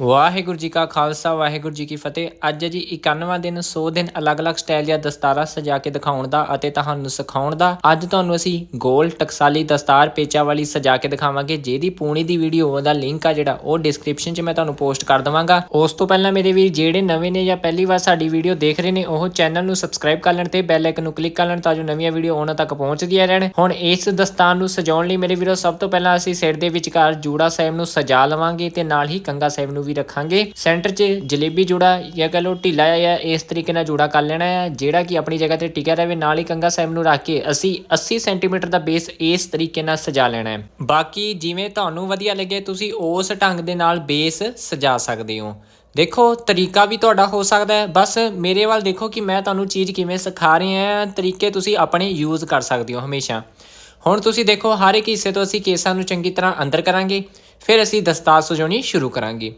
ਵਾਹਿਗੁਰੂ ਜੀ ਕਾ ਖਾਲਸਾ, ਵਾਹਿਗੁਰੂ ਜੀ ਕੀ ਫਤਿਹ। ਅੱਜ ਜੀ 91ਵਾਂ ਦਿਨ 100 ਦਿਨ ਅਲੱਗ-ਅਲੱਗ ਸਟਾਈਲ ਜਾਂ ਦਸਤਾਰਾਂ ਸਜਾ ਕੇ ਦਿਖਾਉਣ ਦਾ ਅਤੇ ਤੁਹਾਨੂੰ ਸਿਖਾਉਣ ਦਾ। ਅੱਜ ਤੁਹਾਨੂੰ ਅਸੀਂ ਗੋਲ ਟਕਸਾਲੀ ਦਸਤਾਰ ਪੇਚਾ ਵਾਲੀ ਸਜਾ ਕੇ ਦਿਖਾਵਾਂਗੇ, ਜਿਹਦੀ ਪੂਣੀ ਦੀ ਵੀਡੀਓ ਦਾ ਲਿੰਕ ਆ ਜਿਹੜਾ, ਉਹ ਡਿਸਕ੍ਰਿਪਸ਼ਨ 'ਚ ਮੈਂ ਤੁਹਾਨੂੰ ਪੋਸਟ ਕਰ ਦਵਾਂਗਾ। ਉਸ ਤੋਂ ਪਹਿਲਾਂ ਮੇਰੇ ਵੀਰ, ਜਿਹੜੇ ਨਵੇਂ ਨੇ ਜਾਂ ਪਹਿਲੀ ਵਾਰ ਸਾਡੀ ਵੀਡੀਓ ਦੇਖ ਰਹੇ ਨੇ, ਉਹ ਚੈਨਲ ਨੂੰ ਸਬਸਕ੍ਰਾਈਬ ਕਰ ਲੈਣ ਤੇ ਬੈਲ ਆਈਕਨ ਨੂੰ ਕਲਿੱਕ ਕਰ ਲੈਣ ਤਾਂ ਜੋ ਨਵੀਆਂ ਵੀਡੀਓ ਉਹਨਾਂ ਤੱਕ ਪਹੁੰਚਦੀਆਂ ਰਹਿਣ। ਹੁਣ ਇਸ ਦਸਤਾਰ ਨੂੰ ਸਜਾਉਣ ਲਈ ਮੇਰੇ ਵੀਰੋ, ਸਭ ਤੋਂ ਪਹਿਲਾਂ ਅਸੀਂ ਸਿਰ ਦੇ ਵਿਚਕਾਰ ਜੂੜਾ ਸਾਹਿਬ ਨੂੰ ਸਜਾ ਲਵਾਂਗੇ ਤੇ ਨਾਲ ਹੀ ਕੰਗਾ ਸਾਹਿਬ ਨੂੰ ਵੀ ਰੱਖਾਂਗੇ। ਸੈਂਟਰ 'ਚ ਜਲੇਬੀ ਜੂੜਾ ਜਾਂ ਕਹ ਲਓ ਢਿੱਲਾ ਜਾਂ ਇਸ ਤਰੀਕੇ ਨਾਲ ਜੂੜਾ ਕਰ ਲੈਣਾ ਹੈ, ਜਿਹੜਾ ਕਿ ਆਪਣੀ ਜਗ੍ਹਾ ਤੇ ਟਿਕਿਆ ਰਹੇ, ਨਾਲ ਹੀ ਕੰਗਾ ਸਾਹਿਬ ਨੂੰ ਰੱਖ ਕੇ ਅਸੀਂ 80 ਸੈਂਟੀਮੀਟਰ ਦਾ ਬੇਸ ਇਸ ਤਰੀਕੇ ਨਾਲ ਸਜਾ ਲੈਣਾ ਹੈ। ਬਾਕੀ ਜਿਵੇਂ ਤੁਹਾਨੂੰ ਵਧੀਆ ਲੱਗੇ, ਤੁਸੀਂ ਉਸ ਢੰਗ ਦੇ ਨਾਲ ਬੇਸ ਸਜਾ ਸਕਦੇ ਹੋ। ਦੇਖੋ, ਤਰੀਕਾ ਵੀ ਤੁਹਾਡਾ ਹੋ ਸਕਦਾ ਹੈ। ਬਸ ਮੇਰੇ ਵੱਲ ਦੇਖੋ ਕਿ ਮੈਂ ਤੁਹਾਨੂੰ ਚੀਜ਼ ਕਿਵੇਂ ਸਿਖਾ ਰਿਹਾ ਹਾਂ, ਤਰੀਕੇ ਤੁਸੀਂ ਆਪਣੇ ਯੂਜ਼ ਕਰ ਸਕਦੇ ਹੋ ਹਮੇਸ਼ਾ। ਹੁਣ ਤੁਸੀਂ ਦੇਖੋ, ਹਰ ਇੱਕ ਹਿੱਸੇ ਤੋਂ ਅਸੀਂ ਕੇਸਾਂ ਨੂੰ ਚੰਗੀ ਤਰ੍ਹਾਂ ਅੰਦਰ ਕਰਾਂਗੇ। ਫਿਰ ਅਸੀਂ ਦਸਤਾਰ ਸਜਾਉਣੀ ਸ਼ੁਰੂ ਕਰਾਂਗੇ।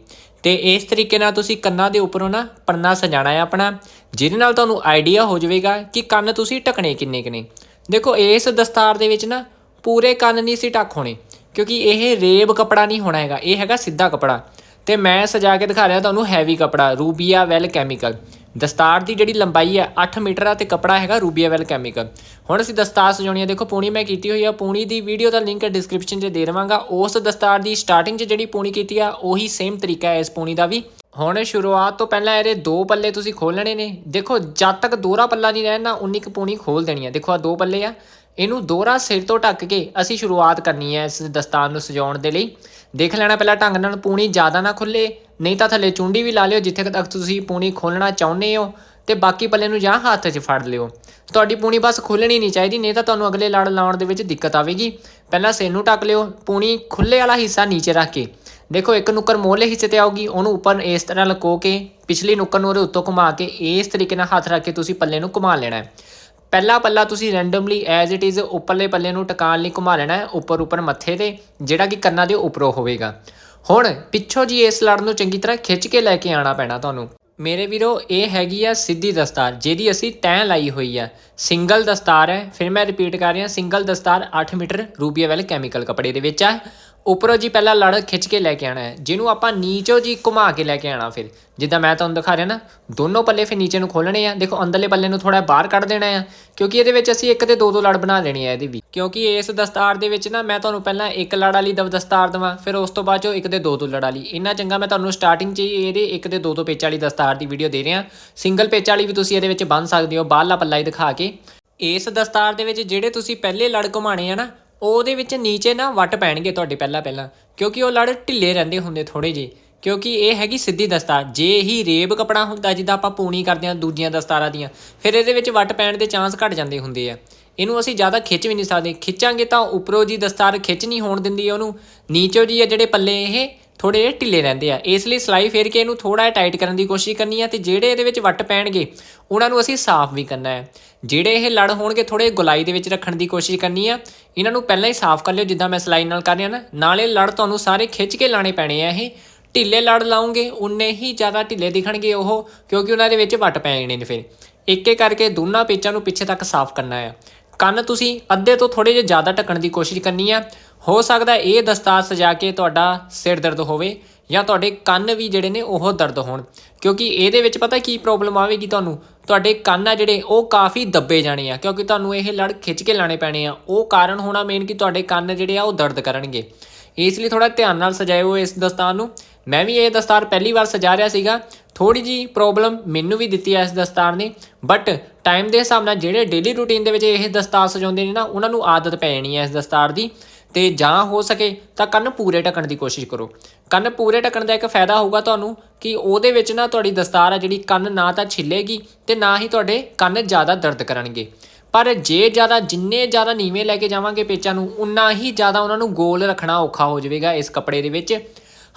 ਤੇ ਇਸ ਤਰੀਕੇ ਨਾਲ ਤੁਸੀਂ ਕੰਨਾਂ ਦੇ ਉੱਪਰੋਂ ਨਾ ਪੰਨਾ ਸਜਾਣਾ ਹੈ ਆਪਣਾ, ਜਿਹਦੇ ਨਾਲ ਤੁਹਾਨੂੰ ਆਈਡੀਆ ਹੋ ਜਾਵੇਗਾ ਕਿ ਕੰਨ ਤੁਸੀਂ ਢਕਣੇ ਕਿੰਨੇ ਕਿੰਨੇ ਦੇਖੋ, ਇਸ ਦਸਤਾਰ ਦੇ ਵਿੱਚ ਨਾ ਪੂਰੇ ਕੰਨ ਨਹੀਂ ਸੀ ਢੱਕ ਹੋਣੇ, ਕਿਉਂਕਿ ਇਹ ਰੇਬ ਕਪੜਾ ਨਹੀਂ ਹੋਣਾ ਹੈਗਾ, ਇਹ ਹੈਗਾ ਸਿੱਧਾ ਕਪੜਾ। ਤੇ ਮੈਂ ਸਜਾ ਕੇ ਦਿਖਾ ਰਿਹਾ ਤੁਹਾਨੂੰ ਹੈਵੀ ਕਪੜਾ, ਰੂਬੀਆ ਵੈਲ ਕੈਮੀਕਲ। ਦਸਤਾਰ ਦੀ ਜਿਹੜੀ ਲੰਬਾਈ ਹੈ 8 ਮੀਟਰ ਆ ਤੇ ਕਪੜਾ ਹੈਗਾ ਰੂਬੀਆਵੈਲ ਕੈਮੀਕਲ। ਹੁਣ ਅਸੀਂ ਦਸਤਾਰ ਸਜਾਉਣੀ ਹੈ ਦੇਖੋ ਪੂਣੀ ਮੈਂ ਕੀਤੀ ਹੋਈ ਆ, ਪੂਣੀ ਦੀ ਵੀਡੀਓ ਦਾ ਲਿੰਕ ਡਿਸਕ੍ਰਿਪਸ਼ਨ 'ਚ ਦੇ ਦੇਵਾਂਗਾ। ਉਸ ਦਸਤਾਰ ਦੀ ਸਟਾਰਟਿੰਗ 'ਚ ਜਿਹੜੀ ਪੂਣੀ ਕੀਤੀ ਆ, ਉਹੀ ਸੇਮ ਤਰੀਕਾ ਹੈ ਇਸ ਪੂਣੀ ਦਾ ਵੀ। ਹੁਣ ਸ਼ੁਰੂਆਤ ਤੋਂ ਪਹਿਲਾਂ ਇਹਦੇ ਦੋ ਪੱਲੇ ਤੁਸੀਂ ਖੋਲਣੇ ਨੇ। ਦੇਖੋ, ਜਦ ਤੱਕ ਦੋਹਰਾ ਪੱਲਾ ਨਹੀਂ ਰਹਿਣਾ ਉਨੀ ਕੁ ਪੂਣੀ ਖੋਲ ਦੇਣੀ ਹੈ ਦੇਖੋ ਆ ਦੋ ਪੱਲੇ ਆ। ਇਹਨੂੰ ਦੋਹਰਾ ਸਿਰ ਤੋਂ ਢੱਕ ਕੇ ਅਸੀਂ ਸ਼ੁਰੂਆਤ ਕਰਨੀ ਹੈ ਇਸ ਦਸਤਾਰ ਨੂੰ ਸਜਾਉਣ ਦੇ ਲਈ। ਦੇਖ ਲੈਣਾ ਪਹਿਲਾਂ ਢੰਗ ਨਾਲ ਪੂਣੀ ਜ਼ਿਆਦਾ ਨਾ ਖੁੱਲੇ, ਨਹੀਂ ਤਾਂ ਥੱਲੇ ਚੁੰਡੀ ਵੀ ਲਾ ਲਿਓ ਜਿੱਥੇ ਤੱਕ ਤੁਸੀਂ ਪੂਣੀ ਖੋਲਣਾ ਚਾਹੁੰਦੇ ਹੋ ਤੇ ਬਾਕੀ ਪੱਲੇ ਨੂੰ ਜਾਂ ਹੱਥ 'ਚ ਫੜ ਲਿਓ। ਤੁਹਾਡੀ ਪੂਣੀ ਬਸ ਖੁੱਲਣੀ ਨਹੀਂ ਚਾਹੀਦੀ, ਨਹੀਂ ਤਾਂ ਤੁਹਾਨੂੰ ਅਗਲੇ ਲੜ ਲਾਉਣ ਦੇ ਵਿੱਚ ਦਿੱਕਤ ਆਵੇਗੀ। ਪਹਿਲਾਂ ਸਿਰ ਨੂੰ ਢੱਕ ਲਿਓ, ਪੂਣੀ ਖੁੱਲੇ ਵਾਲਾ ਹਿੱਸਾ ਨੀਚੇ ਰੱਖ ਕੇ। ਦੇਖੋ, ਇੱਕ ਨੁੱਕਰ ਮੋਹਲੇ ਹਿੱਸੇ ਤੇ ਆਊਗੀ, ਉਹਨੂੰ ਉੱਪਰ ਇਸ ਤਰ੍ਹਾਂ ਲਕੋ ਕੇ, ਪਿਛਲੀ ਨੁੱਕਰ ਨੂੰ ਉਹਦੇ ਉੱਤੋਂ ਘੁਮਾ ਕੇ, ਇਸ ਤਰੀਕੇ ਨਾਲ ਹੱਥ ਰੱਖ ਕੇ ਤੁਸੀਂ ਪੱਲੇ ਨੂੰ ਘੁਮਾ ਲੈਣਾ ਹੈ। ਪਹਿਲਾ ਪੱਲਾ ਤੁਸੀਂ ਰੈਂਡਮਲੀ ਐਜ਼ ਇਟ ਇਜ਼ ਉੱਪਰਲੇ ਪੱਲੇ ਨੂੰ ਟਿਕਾਣ ਲਈ ਘੁਮਾ ਲੈਣਾ ਹੈ ਉੱਪਰ ਉੱਪਰ ਮੱਥੇ ਤੇ, ਜਿਹੜਾ ਕਿ ਕੰਨਾਂ ਦੇ ਉੱਪਰੋਂ ਹੋਵੇਗਾ। ਹੁਣ ਪਿੱਛੋਂ ਜੀ ਇਸ ਲੜ ਨੂੰ ਚੰਗੀ ਤਰ੍ਹਾਂ ਖਿੱਚ ਕੇ ਲੈ ਕੇ ਆਣਾ ਪੈਣਾ ਤੁਹਾਨੂੰ। ਮੇਰੇ ਵੀਰੋ, ਇਹ ਹੈਗੀ ਆ ਸਿੱਧੀ ਦਸਤਾਰ, ਜਿਹਦੀ ਅਸੀਂ ਤੈਅ ਲਾਈ ਹੋਈ ਆ। ਸਿੰਗਲ ਦਸਤਾਰ ਹੈ, ਫਿਰ ਮੈਂ ਰਿਪੀਟ ਕਰ ਰਿਹਾ, ਸਿੰਗਲ ਦਸਤਾਰ 8 ਮੀਟਰ ਰੂਬੀਆ ਵੈਲ ਕੈਮੀਕਲ ਕਪੜੇ ਦੇ ਵਿੱਚ ਆ। ਉੱਪਰੋਂ ਜੀ ਪਹਿਲਾਂ ਲੜ ਖਿੱਚ ਕੇ ਲੈ ਕੇ ਆਣਾ ਹੈ। ਜਿਹਨੂੰ ਆਪਾਂ ਨੀਚੋਂ ਜੀ ਘੁਮਾ ਕੇ ਲੈ ਕੇ ਆਣਾ ਫਿਰ। ਜਿੱਦਾਂ ਮੈਂ ਤੁਹਾਨੂੰ ਦਿਖਾ ਰਿਹਾ ਨਾ, ਦੋਨੋਂ ਪੱਲੇ ਫਿਰ ਨੀਚੇ ਨੂੰ ਖੋਲਣੇ ਆ। ਦੇਖੋ, ਅੰਦਰਲੇ ਪੱਲੇ ਨੂੰ ਥੋੜਾ ਬਾਹਰ ਕੱਢ ਦੇਣਾ ਆ। ਕਿਉਂਕਿ ਇਹਦੇ ਵਿੱਚ ਅਸੀਂ ਇੱਕ ਤੇ ਦੋ ਦੋ ਲੜ ਬਣਾ ਲੈਣੀ ਆ ਇਹਦੀ ਵੀ। ਕਿਉਂਕਿ ਇਸ ਦਸਤਾਰ ਦੇ ਵਿੱਚ ਨਾ ਮੈਂ ਤੁਹਾਨੂੰ ਪਹਿਲਾਂ ਇੱਕ ਲੜ ਵਾਲੀ ਦਸਤਾਰ ਦਵਾਂ, ਫਿਰ ਉਸ ਤੋਂ ਬਾਅਦ ਚੋਂ ਇੱਕ ਤੇ ਦੋ ਦੋ ਲੜ ਵਾਲੀ। ਇੰਨਾ ਚੰਗਾ ਮੈਂ ਤੁਹਾਨੂੰ ਸਟਾਰਟਿੰਗ 'ਚ ਹੀ ਇਹਦੇ ਇੱਕ ਤੇ ਦੋ ਦੋ ਪੇਚ ਵਾਲੀ ਦਸਤਾਰ ਦੀ ਵੀਡੀਓ ਦੇ ਰਿਹਾ। ਸਿੰਗਲ ਪੇਚ ਵਾਲੀ ਵੀ ਤੁਸੀਂ ਇਹਦੇ ਵਿੱਚ ਬੰਨ ਸਕਦੇ ਹੋ, ਬਾਹਰਲਾ ਪੱਲਾ ਹੀ ਦਿਖਾ ਕੇ। ਇਸ ਦਸਤਾਰ ਦੇ ਵਿੱਚ ਜਿਹੜੇ ਤੁਸੀਂ ਪਹਿਲੇ ਲੜ ਘੁਮਾਣੇ ਆ ਨਾ ਉਹਦੇ ਵਿੱਚ ਨੀਚੇ ਨਾ ਵੱਟ ਪੈਣਗੇ ਤੁਹਾਡੇ ਪਹਿਲਾਂ ਪਹਿਲਾਂ, ਕਿਉਂਕਿ ਉਹ ਲੜ ਢਿੱਲੇ ਰਹਿੰਦੇ ਹੁੰਦੇ ਥੋੜੇ ਜਿਹੇ। ਕਿਉਂਕਿ ਇਹ ਹੈਗੀ ਸਿੱਧੀ ਦਸਤਾਰ ਜੇ ਹੀ ਰੇਬ ਕਪੜਾ ਹੁੰਦਾ ਜਿੱਦਾਂ ਆਪਾਂ ਪੂਣੀ ਕਰਦੇ ਹਾਂ ਦੂਜੀਆਂ ਦਸਤਾਰਾਂ ਦੀਆਂ, ਫਿਰ ਇਹਦੇ ਵਿੱਚ ਵੱਟ ਪੈਣ ਦੇ ਚਾਂਸ ਘਟ ਜਾਂਦੇ ਹੁੰਦੇ ਆ। ਇਹਨੂੰ ਅਸੀਂ ਜ਼ਿਆਦਾ ਖਿੱਚ ਵੀ ਨਹੀਂ ਸਕਦੇ। ਖਿੱਚਾਂਗੇ ਤਾਂ ਉੱਪਰੋਂ ਜੀ ਦਸਤਾਰ ਖਿੱਚ ਨਹੀਂ ਹੋਣ ਦਿੰਦੀ ਉਹਨੂੰ, ਨੀਚੋਂ ਜੀ ਆ ਜਿਹੜੇ ਪੱਲੇ ਇਹ ਥੋੜੇ ਜਿਹੇ ਢਿੱਲੇ ਰਹਿੰਦੇ ਆ। ਇਸ ਲਈ ਸਲਾਈ ਫੇਰ ਕੇ ਇਹਨੂੰ ਥੋੜਾ ਜਿਹਾ ਟਾਈਟ ਕਰਨ ਦੀ ਕੋਸ਼ਿਸ਼ ਕਰਨੀ ਆ ਤੇ ਜਿਹੜੇ ਇਹਦੇ ਵਿੱਚ ਵੱਟ ਪੈਣਗੇ, ਉਹਨਾਂ ਨੂੰ ਅਸੀਂ ਸਾਫ਼ ਵੀ ਕਰਨਾ ਹੈ। ਜਿਹੜੇ ਇਹ ਲੜ ਹੋਣਗੇ ਥੋੜੇ ਗੁਲਾਈ ਦੇ ਵਿੱਚ ਰੱਖਣ ਦੀ ਕੋਸ਼ਿਸ਼ ਕਰਨੀ ਆ। ਇਹਨਾਂ ਨੂੰ ਪਹਿਲਾਂ ਹੀ ਸਾਫ਼ ਕਰ ਲਿਓ, ਜਿੱਦਾਂ ਮੈਂ ਸਲਾਈ ਨਾਲ ਕਰ ਰਿਹਾ ਨਾ। ਨਾਲੇ ਲੜ ਤੁਹਾਨੂੰ ਸਾਰੇ ਖਿੱਚ ਕੇ ਲਾਣੇ ਪੈਣੇ ਆ ਇਹ। ਢਿੱਲੇ ਲੜ ਲਾਉਂਗੇ, ਉਨੇ ਹੀ ਜ਼ਿਆਦਾ ਢਿੱਲੇ ਦਿਖਣਗੇ ਉਹ, ਕਿਉਂਕਿ ਉਹਨਾਂ ਦੇ ਵਿੱਚ ਵੱਟ ਪੈ ਜਾਣੇ ਨੇ ਫਿਰ। ਇੱਕ ਇੱਕ ਕਰਕੇ ਦੋਨਾਂ ਪੇਚਾਂ ਨੂੰ ਪਿੱਛੇ ਤੱਕ ਸਾਫ਼ ਕਰਨਾ ਆ। ਕੰਨ ਤੁਸੀਂ ਅੱਧੇ ਤੋਂ ਥੋੜੇ ਜਿਹਾ ਜ਼ਿਆਦਾ ਢੱਕਣ ਦੀ ਕੋਸ਼ਿਸ਼ ਕਰਨੀ ਆ। ਹੋ ਸਕਦਾ ਇਹ ਦਸਤਾਰ ਸਜਾ ਕੇ ਤੁਹਾਡਾ ਸਿਰ ਦਰਦ ਹੋਵੇ ਜਾਂ ਤੁਹਾਡੇ ਕੰਨ ਵੀ ਜਿਹੜੇ ਨੇ ਉਹ ਦਰਦ ਹੋਣ। ਕਿਉਂਕਿ ਇਹਦੇ ਵਿੱਚ ਪਤਾ ਕੀ ਪ੍ਰੋਬਲਮ ਆਵੇਗੀ ਤੁਹਾਨੂੰ? ਤੁਹਾਡੇ ਕੰਨ ਆ ਜਿਹੜੇ, ਉਹ ਕਾਫੀ ਦੱਬੇ ਜਾਣੇ ਆ। ਕਿਉਂਕਿ ਤੁਹਾਨੂੰ ਇਹ ਲੜ ਖਿੱਚ ਕੇ ਲਾਣੇ ਪੈਣੇ ਆ। ਉਹ ਕਾਰਨ ਹੋਣਾ ਮੇਨ ਕਿ ਤੁਹਾਡੇ ਕੰਨ ਜਿਹੜੇ ਆ ਉਹ ਦਰਦ ਕਰਨਗੇ। ਇਸ ਲਈ ਥੋੜਾ ਧਿਆਨ ਨਾਲ ਸਜਾਇਓ ਇਸ ਦਸਤਾਰ ਨੂੰ। ਮੈਂ ਵੀ ਇਹ ਦਸਤਾਰ ਪਹਿਲੀ ਵਾਰ ਸਜਾ ਰਿਹਾ ਸੀਗਾ। ਥੋੜੀ ਜੀ ਪ੍ਰੋਬਲਮ ਮੈਨੂੰ ਵੀ ਦਿੱਤੀ ਐ ਇਸ ਦਸਤਾਰ ਨੇ। ਬਟ ਟਾਈਮ ਦੇ ਹਿਸਾਬ ਨਾਲ ਜਿਹੜੇ ਡੇਲੀ ਰੂਟੀਨ ਦੇ ਵਿੱਚ ਇਹ ਦਸਤਾਰ ਸਜਾਉਂਦੇ ਨੇ ਨਾ, ਉਹਨਾਂ ਨੂੰ ਆਦਤ ਪੈ ਜਾਣੀ ਐ ਇਸ ਦਸਤਾਰ ਦੀ। ਤੇ ਜਾਂ ਹੋ ਸਕੇ ਤਾਂ ਕੰਨ ਪੂਰੇ ਢੱਕਣ ਦੀ ਕੋਸ਼ਿਸ਼ ਕਰੋ। ਕੰਨ ਪੂਰੇ ਢੱਕਣ ਦਾ ਇੱਕ ਫਾਇਦਾ ਹੋਊਗਾ ਤੁਹਾਨੂੰ ਕਿ ਉਹਦੇ ਵਿੱਚ ਨਾ ਤੁਹਾਡੀ ਦਸਤਾਰ ਆ ਜਿਹੜੀ ਕੰਨ ਨਾ ਤਾਂ ਛਿੱਲੇਗੀ ਤੇ ਨਾ ਹੀ ਤੁਹਾਡੇ ਕੰਨ ਜ਼ਿਆਦਾ ਦਰਦ ਕਰਨਗੇ। ਪਰ ਜੇ ਜ਼ਿਆਦਾ ਜਿੰਨੇ ਜ਼ਿਆਦਾ ਨੀਵੇਂ ਲੈ ਕੇ ਜਾਵਾਂਗੇ ਪੇਚਾਂ ਨੂੰ, ਉਨਾ ਹੀ ਜ਼ਿਆਦਾ ਉਹਨਾਂ ਨੂੰ ਗੋਲ ਰੱਖਣਾ ਔਖਾ ਹੋ ਜਾਵੇਗਾ ਇਸ ਕੱਪੜੇ ਦੇ ਵਿੱਚ।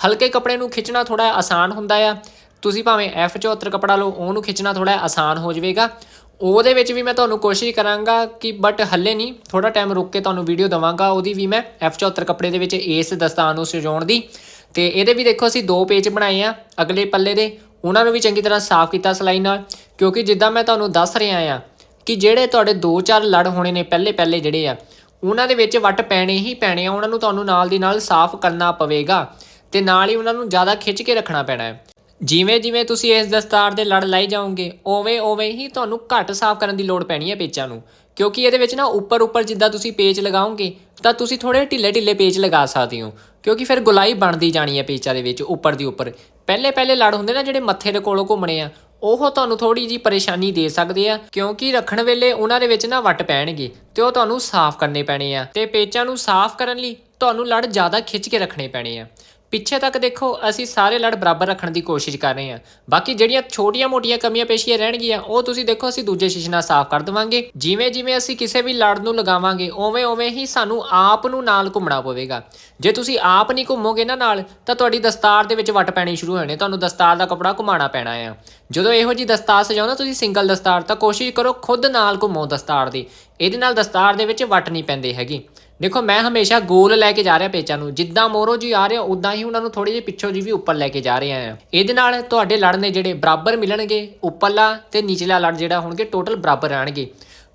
ਹਲਕੇ ਕੱਪੜੇ ਨੂੰ ਖਿੱਚਣਾ ਥੋੜਾ ਆਸਾਨ ਹੁੰਦਾ ਆ। ਤੁਸੀਂ ਭਾਵੇਂ F74 ਕੱਪੜਾ ਲਓ, ਉਹਨੂੰ ਖਿੱਚਣਾ ਥੋੜਾ ਆਸਾਨ ਹੋ ਜਾਵੇਗਾ। ਉਹਦੇ ਵਿੱਚ ਵੀ ਮੈਂ ਤੁਹਾਨੂੰ ਕੋਸ਼ਿਸ਼ ਕਰਾਂਗਾ ਕਿ ਬਟ ਹੱਲੇ ਨਹੀਂ ਥੋੜਾ ਟਾਈਮ ਰੁਕ ਕੇ ਤੁਹਾਨੂੰ ਵੀਡੀਓ ਦਵਾਂਗਾ, ਉਹਦੀ ਵੀ ਮੈਂ F74 ਕੱਪੜੇ ਦੇ ਵਿੱਚ ਇਸ ਦਸਤਾਨ ਨੂੰ ਸਜਾਉਣ ਦੀ। ਤੇ ਇਹਦੇ ਵੀ ਦੇਖੋ ਅਸੀਂ ਦੋ ਪੇਜ ਬਣਾਏ ਆ, ਅਗਲੇ ਪੱਲੇ ਦੇ। ਉਹਨਾਂ ਨੂੰ ਵੀ ਚੰਗੀ ਤਰ੍ਹਾਂ ਸਾਫ਼ ਕੀਤਾ ਸਲਾਈ ਨਾਲ, ਕਿਉਂਕਿ ਜਿੱਦਾਂ ਮੈਂ ਤੁਹਾਨੂੰ ਦੱਸ ਰਿਹਾ ਆ ਕਿ ਜਿਹੜੇ ਤੁਹਾਡੇ 2-4 ਲੜ ਹੋਣੇ ਨੇ ਪਹਿਲੇ ਪਹਿਲੇ ਜਿਹੜੇ ਆ, ਉਹਨਾਂ ਦੇ ਵਿੱਚ ਵੱਟ ਪੈਣੇ ਹੀ ਪੈਣੇ ਆ, ਉਹਨਾਂ ਨੂੰ ਤੁਹਾਨੂੰ ਨਾਲ ਦੀ ਨਾਲ ਸਾਫ਼ ਕਰਨਾ ਪਵੇਗਾ ਤੇ ਨਾਲ ਹੀ ਉਹਨਾਂ ਨੂੰ ਜ਼ਿਆਦਾ ਖਿੱਚ ਕੇ ਰੱਖਣਾ ਪੈਣਾ ਹੈ। ਜਿਵੇਂ ਜਿਵੇਂ ਤੁਸੀਂ ਇਸ ਦਸਤਾਰ ਦੇ ਲੜ ਲਾਈ ਜਾਓਗੇ ਓਵੇਂ ਓਵੇਂ ਹੀ ਤੁਹਾਨੂੰ ਘੱਟ ਸਾਫ਼ ਕਰਨ ਦੀ ਲੋੜ ਪੈਣੀ ਹੈ ਪੇਚਾਂ ਨੂੰ। ਕਿਉਂਕਿ ਇਹਦੇ ਵਿੱਚ ਨਾ ਉੱਪਰ ਉੱਪਰ ਜਿੱਦਾਂ ਤੁਸੀਂ ਪੇਚ ਲਗਾਓਗੇ, ਤਾਂ ਤੁਸੀਂ ਥੋੜੇ ਢਿੱਲੇ ਢਿੱਲੇ ਪੇਚ ਲਗਾ ਸਕਦੇ ਹੋ। ਕਿਉਂਕਿ ਫਿਰ ਗੁਲਾਈ ਬਣਦੀ ਜਾਣੀ ਹੈ ਪੇਚਾਂ ਦੇ ਵਿੱਚ, ਉੱਪਰ ਦੀ ਉੱਪਰ। ਪਹਿਲੇ ਪਹਿਲੇ ਲੜ ਹੁੰਦੇ ਨਾ ਜਿਹੜੇ ਮੱਥੇ ਦੇ ਕੋਲੋਂ ਘੁੰਮਣੇ ਆ, ਉਹ ਤੁਹਾਨੂੰ ਥੋੜੀ ਜੀ ਪਰੇਸ਼ਾਨੀ ਦੇ ਸਕਦੇ ਆ, ਕਿਉਂਕਿ ਰੱਖਣ ਵੇਲੇ ਉਹਨਾਂ ਦੇ ਵਿੱਚ ਨਾ ਵੱਟ ਪੈਣਗੇ ਤੇ ਉਹ ਤੁਹਾਨੂੰ ਸਾਫ਼ ਕਰਨੇ ਪੈਣੇ ਆ। ਤੇ ਪੇਚਾਂ ਨੂੰ ਸਾਫ਼ ਕਰਨ ਲਈ ਤੁਹਾਨੂੰ ਲੜ ਜ਼ਿਆਦਾ ਖਿੱਚ ਕੇ ਰੱਖਣੇ ਪੈਣੇ ਆ। ਪਿੱਛੇ ਤੱਕ ਦੇਖੋ, ਅਸੀਂ ਸਾਰੇ ਲੜ ਬਰਾਬਰ ਰੱਖਣ ਦੀ ਕੋਸ਼ਿਸ਼ ਕਰ ਰਹੇ ਹਾਂ। ਬਾਕੀ ਜਿਹੜੀਆਂ ਛੋਟੀਆਂ-ਮੋਟੀਆਂ ਕਮੀਆਂ ਪੇਸ਼ੀਆਂ ਰਹਿਣਗੀਆਂ, ਉਹ ਤੁਸੀਂ ਦੇਖੋ, ਅਸੀਂ ਦੂਜੇ ਸ਼ੀਸ਼ੇ ਨਾਲ ਸਾਫ਼ ਕਰ ਦੇਵਾਂਗੇ। ਜਿਵੇਂ-ਜਿਵੇਂ ਅਸੀਂ ਕਿਸੇ ਵੀ ਲੜ ਨੂੰ ਲਗਾਵਾਂਗੇ ਉਵੇਂ ਉਵੇਂ ਹੀ ਸਾਨੂੰ ਆਪ ਨੂੰ ਨਾਲ ਘੁੰਮਣਾ ਪਵੇਗਾ। ਜੇ ਤੁਸੀਂ ਆਪ ਨਹੀਂ ਘੁੰਮੋਗੇ ਨਾ ਨਾਲ, ਤਾਂ ਤੁਹਾਡੀ ਦਸਤਾਰ ਦੇ ਵਿੱਚ ਵੱਟ ਪੈਣੀ ਸ਼ੁਰੂ ਹੋ ਤੁਹਾਨੂੰ ਦਸਤਾਰ ਦਾ ਕਪੜਾ ਘੁਮਾਉਣਾ ਪੈਣਾ ਆ। ਜਦੋਂ ਇਹੋ ਜੀ ਦਸਤਾਰ ਸਜਾਉਣਾ ਤੁਸੀਂ ਸਿੰਗਲ ਦਸਤਾਰ, ਤਾਂ ਕੋਸ਼ਿਸ਼ ਕਰੋ ਖੁਦ ਨਾਲ ਘੁੰਮੋ ਦਸਤਾਰ ਦੀ। ਇਹਦੇ ਨਾਲ ਦਸਤਾਰ ਦੇ ਵਿੱਚ ਵੱਟ ਨਹੀਂ ਪੈਂਦੇ ਹੈਗੀ। ਦੇਖੋ, ਮੈਂ ਹਮੇਸ਼ਾ ਗੋਲ ਲੈ ਕੇ ਜਾ ਰਿਹਾ ਪੇਚਾਂ ਨੂੰ। ਜਿੱਦਾਂ ਮੋਰੋ ਜੀ ਆ ਰਿਹਾ ਉਦਾਂ ਹੀ ਉਹਨਾਂ ਨੂੰ ਥੋੜੀ ਜਿਹੀ ਪਿੱਛੋਂ ਜੀ ਵੀ ਉੱਪਰ ਲੈ ਕੇ ਜਾ ਰਹੇ ਆ। ਇਹਦੇ ਨਾਲ ਤੁਹਾਡੇ ਲੜ ਨੇ ਜਿਹੜੇ ਬਰਾਬਰ ਮਿਲਣਗੇ, ਉੱਪਰਲਾ ਤੇ ਨੀਚਲਾ ਲੜ ਜਿਹੜਾ ਹੋਣਗੇ ਟੋਟਲ ਬਰਾਬਰ ਰਹਿਣਗੇ।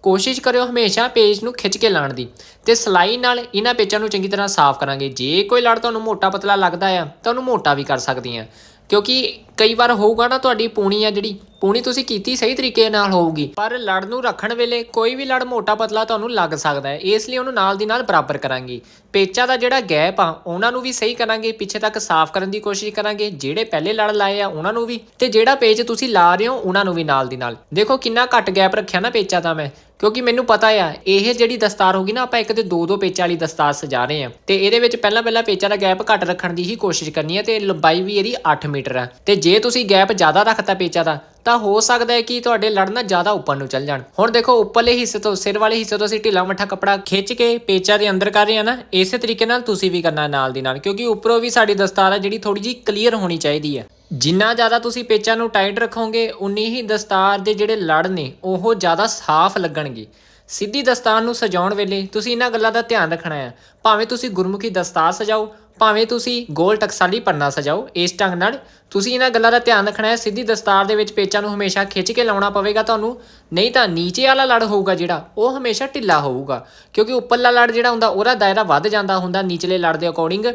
ਕੋਸ਼ਿਸ਼ ਕਰਿਓ ਹਮੇਸ਼ਾ ਪੇਜ ਨੂੰ ਖਿੱਚ ਕੇ ਲਾਣ ਦੀ ਤੇ ਸਲਾਈ ਨਾਲ ਇਹਨਾਂ ਪੇਚਾਂ ਨੂੰ ਚੰਗੀ ਤਰ੍ਹਾਂ ਸਾਫ਼ ਕਰਾਂਗੇ। ਜੇ ਕੋਈ ਲੜ ਤੁਹਾਨੂੰ ਮੋਟਾ ਪਤਲਾ ਲੱਗਦਾ ਆ, ਤਾਂ ਉਹਨੂੰ ਮੋਟਾ ਵੀ ਕਰ ਸਕਦੀ ਸਕਦੀਆਂ। ਕਿਉਂਕਿ ਕਈ ਵਾਰ ਹੋਊਗਾ ਨਾ ਤੁਹਾਡੀ ਪੂਣੀ ਆ ਜਿਹੜੀ, ਪੂਣੀ ਤੁਸੀਂ ਕੀਤੀ ਸਹੀ ਤਰੀਕੇ ਨਾਲ ਹੋਊਗੀ, ਪਰ ਲੜ ਨੂੰ ਰੱਖਣ ਵੇਲੇ ਕੋਈ ਵੀ ਲੜ ਮੋਟਾ ਪਤਲਾ ਤੁਹਾਨੂੰ ਲੱਗ ਸਕਦਾ ਹੈ, ਇਸ ਲਈ ਉਹਨੂੰ ਨਾਲ ਦੀ ਨਾਲ ਬਰਾਬਰ ਕਰਾਂਗੇ। ਪੇਚਾ ਦਾ ਜਿਹੜਾ ਗੈਪ ਆ, ਉਹਨਾਂ ਨੂੰ ਵੀ ਸਹੀ ਕਰਾਂਗੇ, ਪਿੱਛੇ ਤੱਕ ਸਾਫ਼ ਕਰਨ ਦੀ ਕੋਸ਼ਿਸ਼ ਕਰਾਂਗੇ, ਜਿਹੜੇ ਪਹਿਲੇ ਲੜ ਲਾਏ ਆ ਉਹਨਾਂ ਨੂੰ ਵੀ, ਤੇ ਜਿਹੜਾ ਪੇਚ ਤੁਸੀਂ ਲਾ ਰਹੇ ਹੋ ਉਹਨਾਂ ਨੂੰ ਵੀ ਨਾਲ ਦੀ ਨਾਲ। ਦੇਖੋ ਕਿੰਨਾ ਘੱਟ ਗੈਪ ਰੱਖਿਆ ਨਾ ਪੇਚਾ ਦਾ ਮੈਂ, ਕਿਉਂਕਿ ਮੈਨੂੰ ਪਤਾ ਆ, ਇਹ ਜਿਹੜੀ ਦਸਤਾਰ ਹੋਗੀ ਨਾ, ਆਪਾਂ ਇੱਕ ਤੇ ਦੋ ਦੋ ਪੇਚਾਂ ਵਾਲੀ ਦਸਤਾਰ ਸਜਾ ਰਹੇ ਆ, ਤੇ ਇਹਦੇ ਵਿੱਚ ਪਹਿਲਾਂ ਪਹਿਲਾਂ ਪੇਚਾਂ ਦਾ ਗੈਪ ਘੱਟ ਰੱਖਣ ਦੀ ਹੀ ਕੋਸ਼ਿਸ਼ ਕਰਨੀ ਹੈ ਤੇ ਲੰਬਾਈ ਵੀ ਇਹਦੀ 8 ਮੀਟਰ ਆ, ਤੇ ਜੇ ਤੁਸੀਂ ਗੈਪ ਜ਼ਿਆਦਾ ਰੱਖਤਾ ਪੇਚਾਂ ਦਾ, ਤਾਂ ਹੋ ਸਕਦਾ ਹੈ ਕਿ ਤੁਹਾਡੇ ਲੜਨਾ ਜ਼ਿਆਦਾ ਉੱਪਰ ਨੂੰ ਚੱਲ ਜਾਣ। ਹੁਣ ਦੇਖੋ, ਉੱਪਰਲੇ ਹਿੱਸੇ ਤੋਂ, ਸਿਰ ਵਾਲੇ ਹਿੱਸੇ ਤੋਂ ਅਸੀਂ ਢਿੱਲਾ ਮੱਠਾ ਕੱਪੜਾ ਖਿੱਚ ਕੇ ਪੇਚਾਂ ਦੇ ਅੰਦਰ ਕਰ ਰਹੇ ਆ ਨਾ, ਇਸੇ ਤਰੀਕੇ ਨਾਲ ਤੁਸੀਂ ਵੀ ਕਰਨਾ ਨਾਲ ਦੀ ਨਾਲ, ਕਿਉਂਕਿ ਉੱਪਰੋਂ ਵੀ ਸਾਡੀ ਦਸਤਾਰ ਹੈ ਜਿਹੜੀ ਥੋੜੀ ਜੀ ਕਲੀਅਰ ਹੋਣੀ ਚਾਹੀਦੀ ਹੈ। ਜਿੰਨਾ ਜ਼ਿਆਦਾ ਤੁਸੀਂ ਪੇਚਾਂ ਨੂੰ ਟਾਈਟ ਰੱਖੋਗੇ, ਉਨੀ ਹੀ ਦਸਤਾਰ ਦੇ ਜਿਹੜੇ ਲੜ ਨੇ, ਉਹ ਜ਼ਿਆਦਾ ਸਾਫ਼ ਲੱਗਣਗੇ। ਸਿੱਧੀ ਦਸਤਾਰ ਨੂੰ ਸਜਾਉਣ ਵੇਲੇ ਤੁਸੀਂ ਇਹਨਾਂ ਗੱਲਾਂ ਦਾ ਧਿਆਨ ਰੱਖਣਾ ਹੈ। ਭਾਵੇਂ ਤੁਸੀਂ ਗੁਰਮੁਖੀ ਦਸਤਾਰ ਸਜਾਓ, ਭਾਵੇਂ ਤੁਸੀਂ ਗੋਲ ਟਕਸਾਲੀ ਪੰਨਾ ਸਜਾਓ, ਇਸ ਢੰਗ ਨਾਲ ਤੁਸੀਂ ਇਹਨਾਂ ਗੱਲਾਂ ਦਾ ਧਿਆਨ ਰੱਖਣਾ ਹੈ। ਸਿੱਧੀ ਦਸਤਾਰ ਦੇ ਵਿੱਚ ਪੇਚਾਂ ਨੂੰ ਹਮੇਸ਼ਾ ਖਿੱਚ ਕੇ ਲਾਉਣਾ ਪਵੇਗਾ ਤੁਹਾਨੂੰ, ਨਹੀਂ ਤਾਂ ਨੀਚੇ ਵਾਲਾ ਲੜ ਹੋਊਗਾ ਜਿਹੜਾ, ਉਹ ਹਮੇਸ਼ਾ ਢਿੱਲਾ ਹੋਊਗਾ। ਕਿਉਂਕਿ ਉੱਪਰਲਾ ਲੜ ਜਿਹੜਾ ਹੁੰਦਾ, ਉਹਦਾ ਦਾਇਰਾ ਵੱਧ ਜਾਂਦਾ ਹੁੰਦਾ, ਨੀਚਲੇ ਲੜ ਦੇ ਅਕੋਰਡਿੰਗ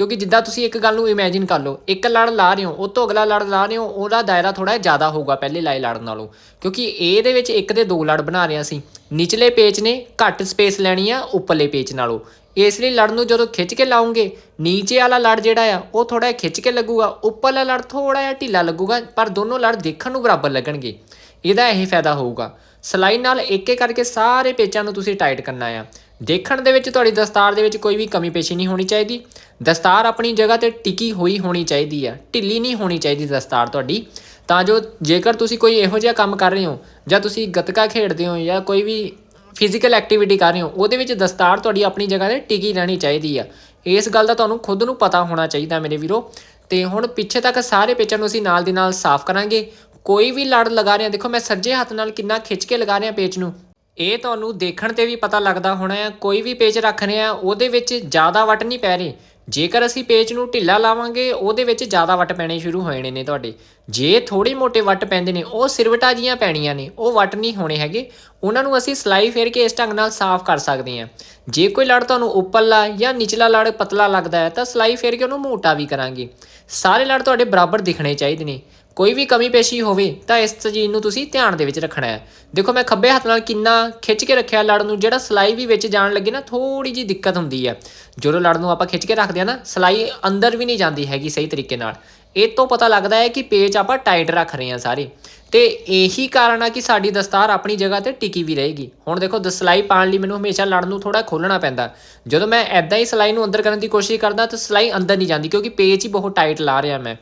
ਕਿਉਂਕਿ ਜਿੱਦਾਂ ਤੁਸੀਂ ਇੱਕ ਗੱਲ ਨੂੰ ਇਮੇਜਿਨ ਕਰ ਲਓ, ਇੱਕ ਲੜ ਲਾ ਰਹੇ ਹੋ, ਉਹ ਤੋਂ ਅਗਲਾ ਲੜ ਲਾ ਰਹੇ ਹੋ, ਉਹਦਾ ਦਾਇਰਾ ਥੋੜਾ ਜ਼ਿਆਦਾ ਹੋਊਗਾ ਪਹਿਲੇ ਲਾਏ ਲੜ ਨਾਲੋਂ। ਕਿਉਂਕਿ ਇਹਦੇ ਵਿੱਚ ਇੱਕ ਦੇ ਦੋ ਲੜ ਬਣਾ ਰਹੇ ਹਾਂ ਅਸੀਂ। ਨਿਚਲੇ ਪੇਚ ਨੇ ਘੱਟ ਸਪੇਸ ਲੈਣੀ ਆ, ਉੱਪਰਲੇ ਪੇਚ ਨਾਲੋਂ। ਇਸ ਲਈ ਲੜ ਨੂੰ ਜਦੋਂ ਖਿੱਚ ਕੇ ਲਾਉਂਗੇ ਨੀਚੇ ਵਾਲਾ ਲੜ ਜਿਹੜਾ ਆ, ਉਹ ਥੋੜਾ ਖਿੱਚ ਕੇ ਲੱਗੂਗਾ। ਉੱਪਰਲਾ ਲੜ ਥੋੜਾ ਜਿਹਾ ਢਿੱਲਾ ਲੱਗੂਗਾ, ਪਰ ਦੋਨੋਂ ਲੜ ਦੇਖਣ ਨੂੰ ਬਰਾਬਰ ਲੱਗਣਗੇ। ਇਹਦਾ ਇਹ ਫਾਇਦਾ ਹੋਊਗਾ। ਸਲਾਈ ਨਾਲ ਇੱਕ ਇੱਕ ਕਰਕੇ ਸਾਰੇ ਪੇਚਾਂ ਨੂੰ ਤੁਸੀਂ ਟਾਈਟ ਕਰਨਾ ਆ। ਦੇਖਣ ਦੇ ਵਿੱਚ ਤੁਹਾਡੀ ਦਸਤਾਰ ਦੇ ਵਿੱਚ ਕੋਈ ਵੀ ਕਮੀ ਪੇਸ਼ੀ ਨਹੀਂ ਹੋਣੀ ਚਾਹੀਦੀ। ਦਸਤਾਰ ਆਪਣੀ ਜਗ੍ਹਾ ਤੇ ਟਿਕੀ ਹੋਈ ਹੋਣੀ ਚਾਹੀਦੀ ਆ ਢਿੱਲੀ ਨਹੀਂ ਹੋਣੀ ਚਾਹੀਦੀ ਦਸਤਾਰ ਤੁਹਾਡੀ। ਤਾਂ ਜੋ ਜੇਕਰ ਤੁਸੀਂ ਕੋਈ ਇਹੋ ਜਿਹਾ ਕੰਮ ਕਰ ਰਹੇ ਹੋ ਜਾਂ ਤੁਸੀਂ ਗੱਤਕਾ ਖੇਡਦੇ ਹੋ ਜਾਂ ਕੋਈ ਵੀ ਫਿਜ਼ੀਕਲ ਐਕਟੀਵਿਟੀ ਕਰ ਰਹੇ ਹੋ, ਉਹਦੇ ਵਿੱਚ ਦਸਤਾਰ ਤੁਹਾਡੀ ਆਪਣੀ ਜਗ੍ਹਾ ਤੇ ਟਿਕੀ ਰਹਿਣੀ ਚਾਹੀਦੀ ਆ। ਇਸ ਗੱਲ ਦਾ ਤੁਹਾਨੂੰ ਖੁਦ ਨੂੰ ਪਤਾ ਹੋਣਾ ਚਾਹੀਦਾ ਮੇਰੇ ਵੀਰੋ। ਤੇ ਹੁਣ ਪਿੱਛੇ ਤੱਕ ਸਾਰੇ ਪੇਚਾਂ ਨੂੰ ਅਸੀਂ ਨਾਲ ਦੀ ਨਾਲ ਸਾਫ਼ ਕਰਾਂਗੇ। ਕੋਈ ਵੀ ਲੜ ਲਗਾ ਰਹੇ ਹਾਂ ਦੇਖੋ ਮੈਂ ਸੱਜੇ ਹੱਥ ਨਾਲ ਕਿੰਨਾ ਖਿੱਚ ਕੇ ਲਗਾ ਰਿਹਾ ਪੇਚ ਨੂੰ। ਇਹ ਤੁਹਾਨੂੰ ਦੇਖਣ ਤੇ ਵੀ ਪਤਾ ਲੱਗਦਾ ਹੋਣਾ ਹੈ, ਕੋਈ ਵੀ ਪੇਚ ਰੱਖ ਰਹੇ ਆ ਉਹਦੇ ਵਿੱਚ ਜ਼ਿਆਦਾ ਵੱਟ ਨਹੀਂ ਪੈ ਰਹੇ। ਜੇਕਰ ਅਸੀਂ ਪੇਜ ਨੂੰ ਢਿੱਲਾ ਲਾਵਾਂਗੇ, ਉਹਦੇ ਵਿੱਚ ਜ਼ਿਆਦਾ ਵੱਟ ਪੈਣੇ ਸ਼ੁਰੂ ਹੋ ਜਾਣੇ ਨੇ ਤੁਹਾਡੇ। ਜੇ ਥੋੜੀ ਮੋਟੇ ਵੱਟ ਪੈਂਦੇ ਨੇ, ਉਹ ਸਿਰਵਟਾ ਜੀਆਂ ਪੈਣੀਆਂ ਨੇ, ਉਹ ਵੱਟ ਨਹੀਂ ਹੋਣੇ ਹੈਗੇ। ਉਹਨਾਂ ਨੂੰ ਅਸੀਂ ਸਲਾਈ ਫੇਰ ਕੇ ਇਸ ਢੰਗ ਨਾਲ ਸਾਫ਼ ਕਰ ਸਕਦੇ ਹਾਂ। ਜੇ ਕੋਈ ਲੜ ਤੁਹਾਨੂੰ ਉੱਪਰਲਾ ਜਾਂ ਨਿਚਲਾ ਲੜ ਪਤਲਾ ਲੱਗਦਾ ਹੈ, ਤਾਂ ਸਲਾਈ ਫੇਰ ਕੇ ਉਹਨੂੰ ਮੋਟਾ ਵੀ ਕਰਾਂਗੇ। ਸਾਰੇ ਲੜ ਤੁਹਾਡੇ ਬਰਾਬਰ ਦਿਖਣੇ ਚਾਹੀਦੇ ਨੇ। ਕੋਈ ਵੀ ਕਮੀ ਪੇਸ਼ੀ ਹੋਵੇ ਤਾਂ ਇਸ ਚੀਜ਼ ਨੂੰ ਤੁਸੀਂ ਧਿਆਨ ਦੇ ਵਿੱਚ ਰੱਖਣਾ ਹੈ। ਦੇਖੋ, ਮੈਂ ਖੱਬੇ ਹੱਥ ਨਾਲ ਕਿੰਨਾ ਖਿੱਚ ਕੇ ਰੱਖਿਆ ਲੜ ਨੂੰ, ਜਿਹੜਾ ਸਲਾਈ ਵੀ ਵਿੱਚ ਜਾਣ ਲੱਗੇ ਨਾ ਥੋੜੀ ਜੀ ਦਿੱਕਤ ਹੁੰਦੀ ਹੈ। ਜਦੋਂ ਲੜ ਨੂੰ ਆਪਾਂ ਖਿੱਚ ਕੇ ਰੱਖਦੇ ਆ ਨਾ, ਸਲਾਈ ਅੰਦਰ ਵੀ ਨਹੀਂ ਜਾਂਦੀ ਹੈਗੀ ਸਹੀ ਤਰੀਕੇ ਨਾਲ। ਇਹ ਤੋਂ ਪਤਾ ਲੱਗਦਾ ਹੈ ਕਿ ਪੇਚ ਆਪਾਂ ਟਾਈਟ ਰੱਖ ਰਹੇ ਹਾਂ ਸਾਰੇ। ਤੇ ਇਹੀ ਕਾਰਨ ਆ ਕਿ ਸਾਡੀ ਦਸਤਾਰ ਆਪਣੀ ਜਗ੍ਹਾ ਤੇ ਟਿਕੀ ਵੀ ਰਹੇਗੀ। ਹੁਣ ਦੇਖੋ ਦਸਲਾਈ ਪਾਣ ਲਈ ਮੈਨੂੰ ਹਮੇਸ਼ਾ ਲੜ ਨੂੰ ਥੋੜਾ ਖੋਲਣਾ ਪੈਂਦਾ। ਜਦੋਂ ਮੈਂ ਐਦਾਂ ਹੀ ਸਲਾਈ ਨੂੰ ਅੰਦਰ ਕਰਨ ਦੀ ਕੋਸ਼ਿਸ਼ ਕਰਦਾ ਤਾਂ ਸਲਾਈ ਅੰਦਰ ਨਹੀਂ ਜਾਂਦੀ ਕਿਉਂਕਿ ਪੇਚ ਹੀ ਬਹੁਤ ਟਾਈਟ ਲਾ ਰਿਹਾ ਮੈਂ।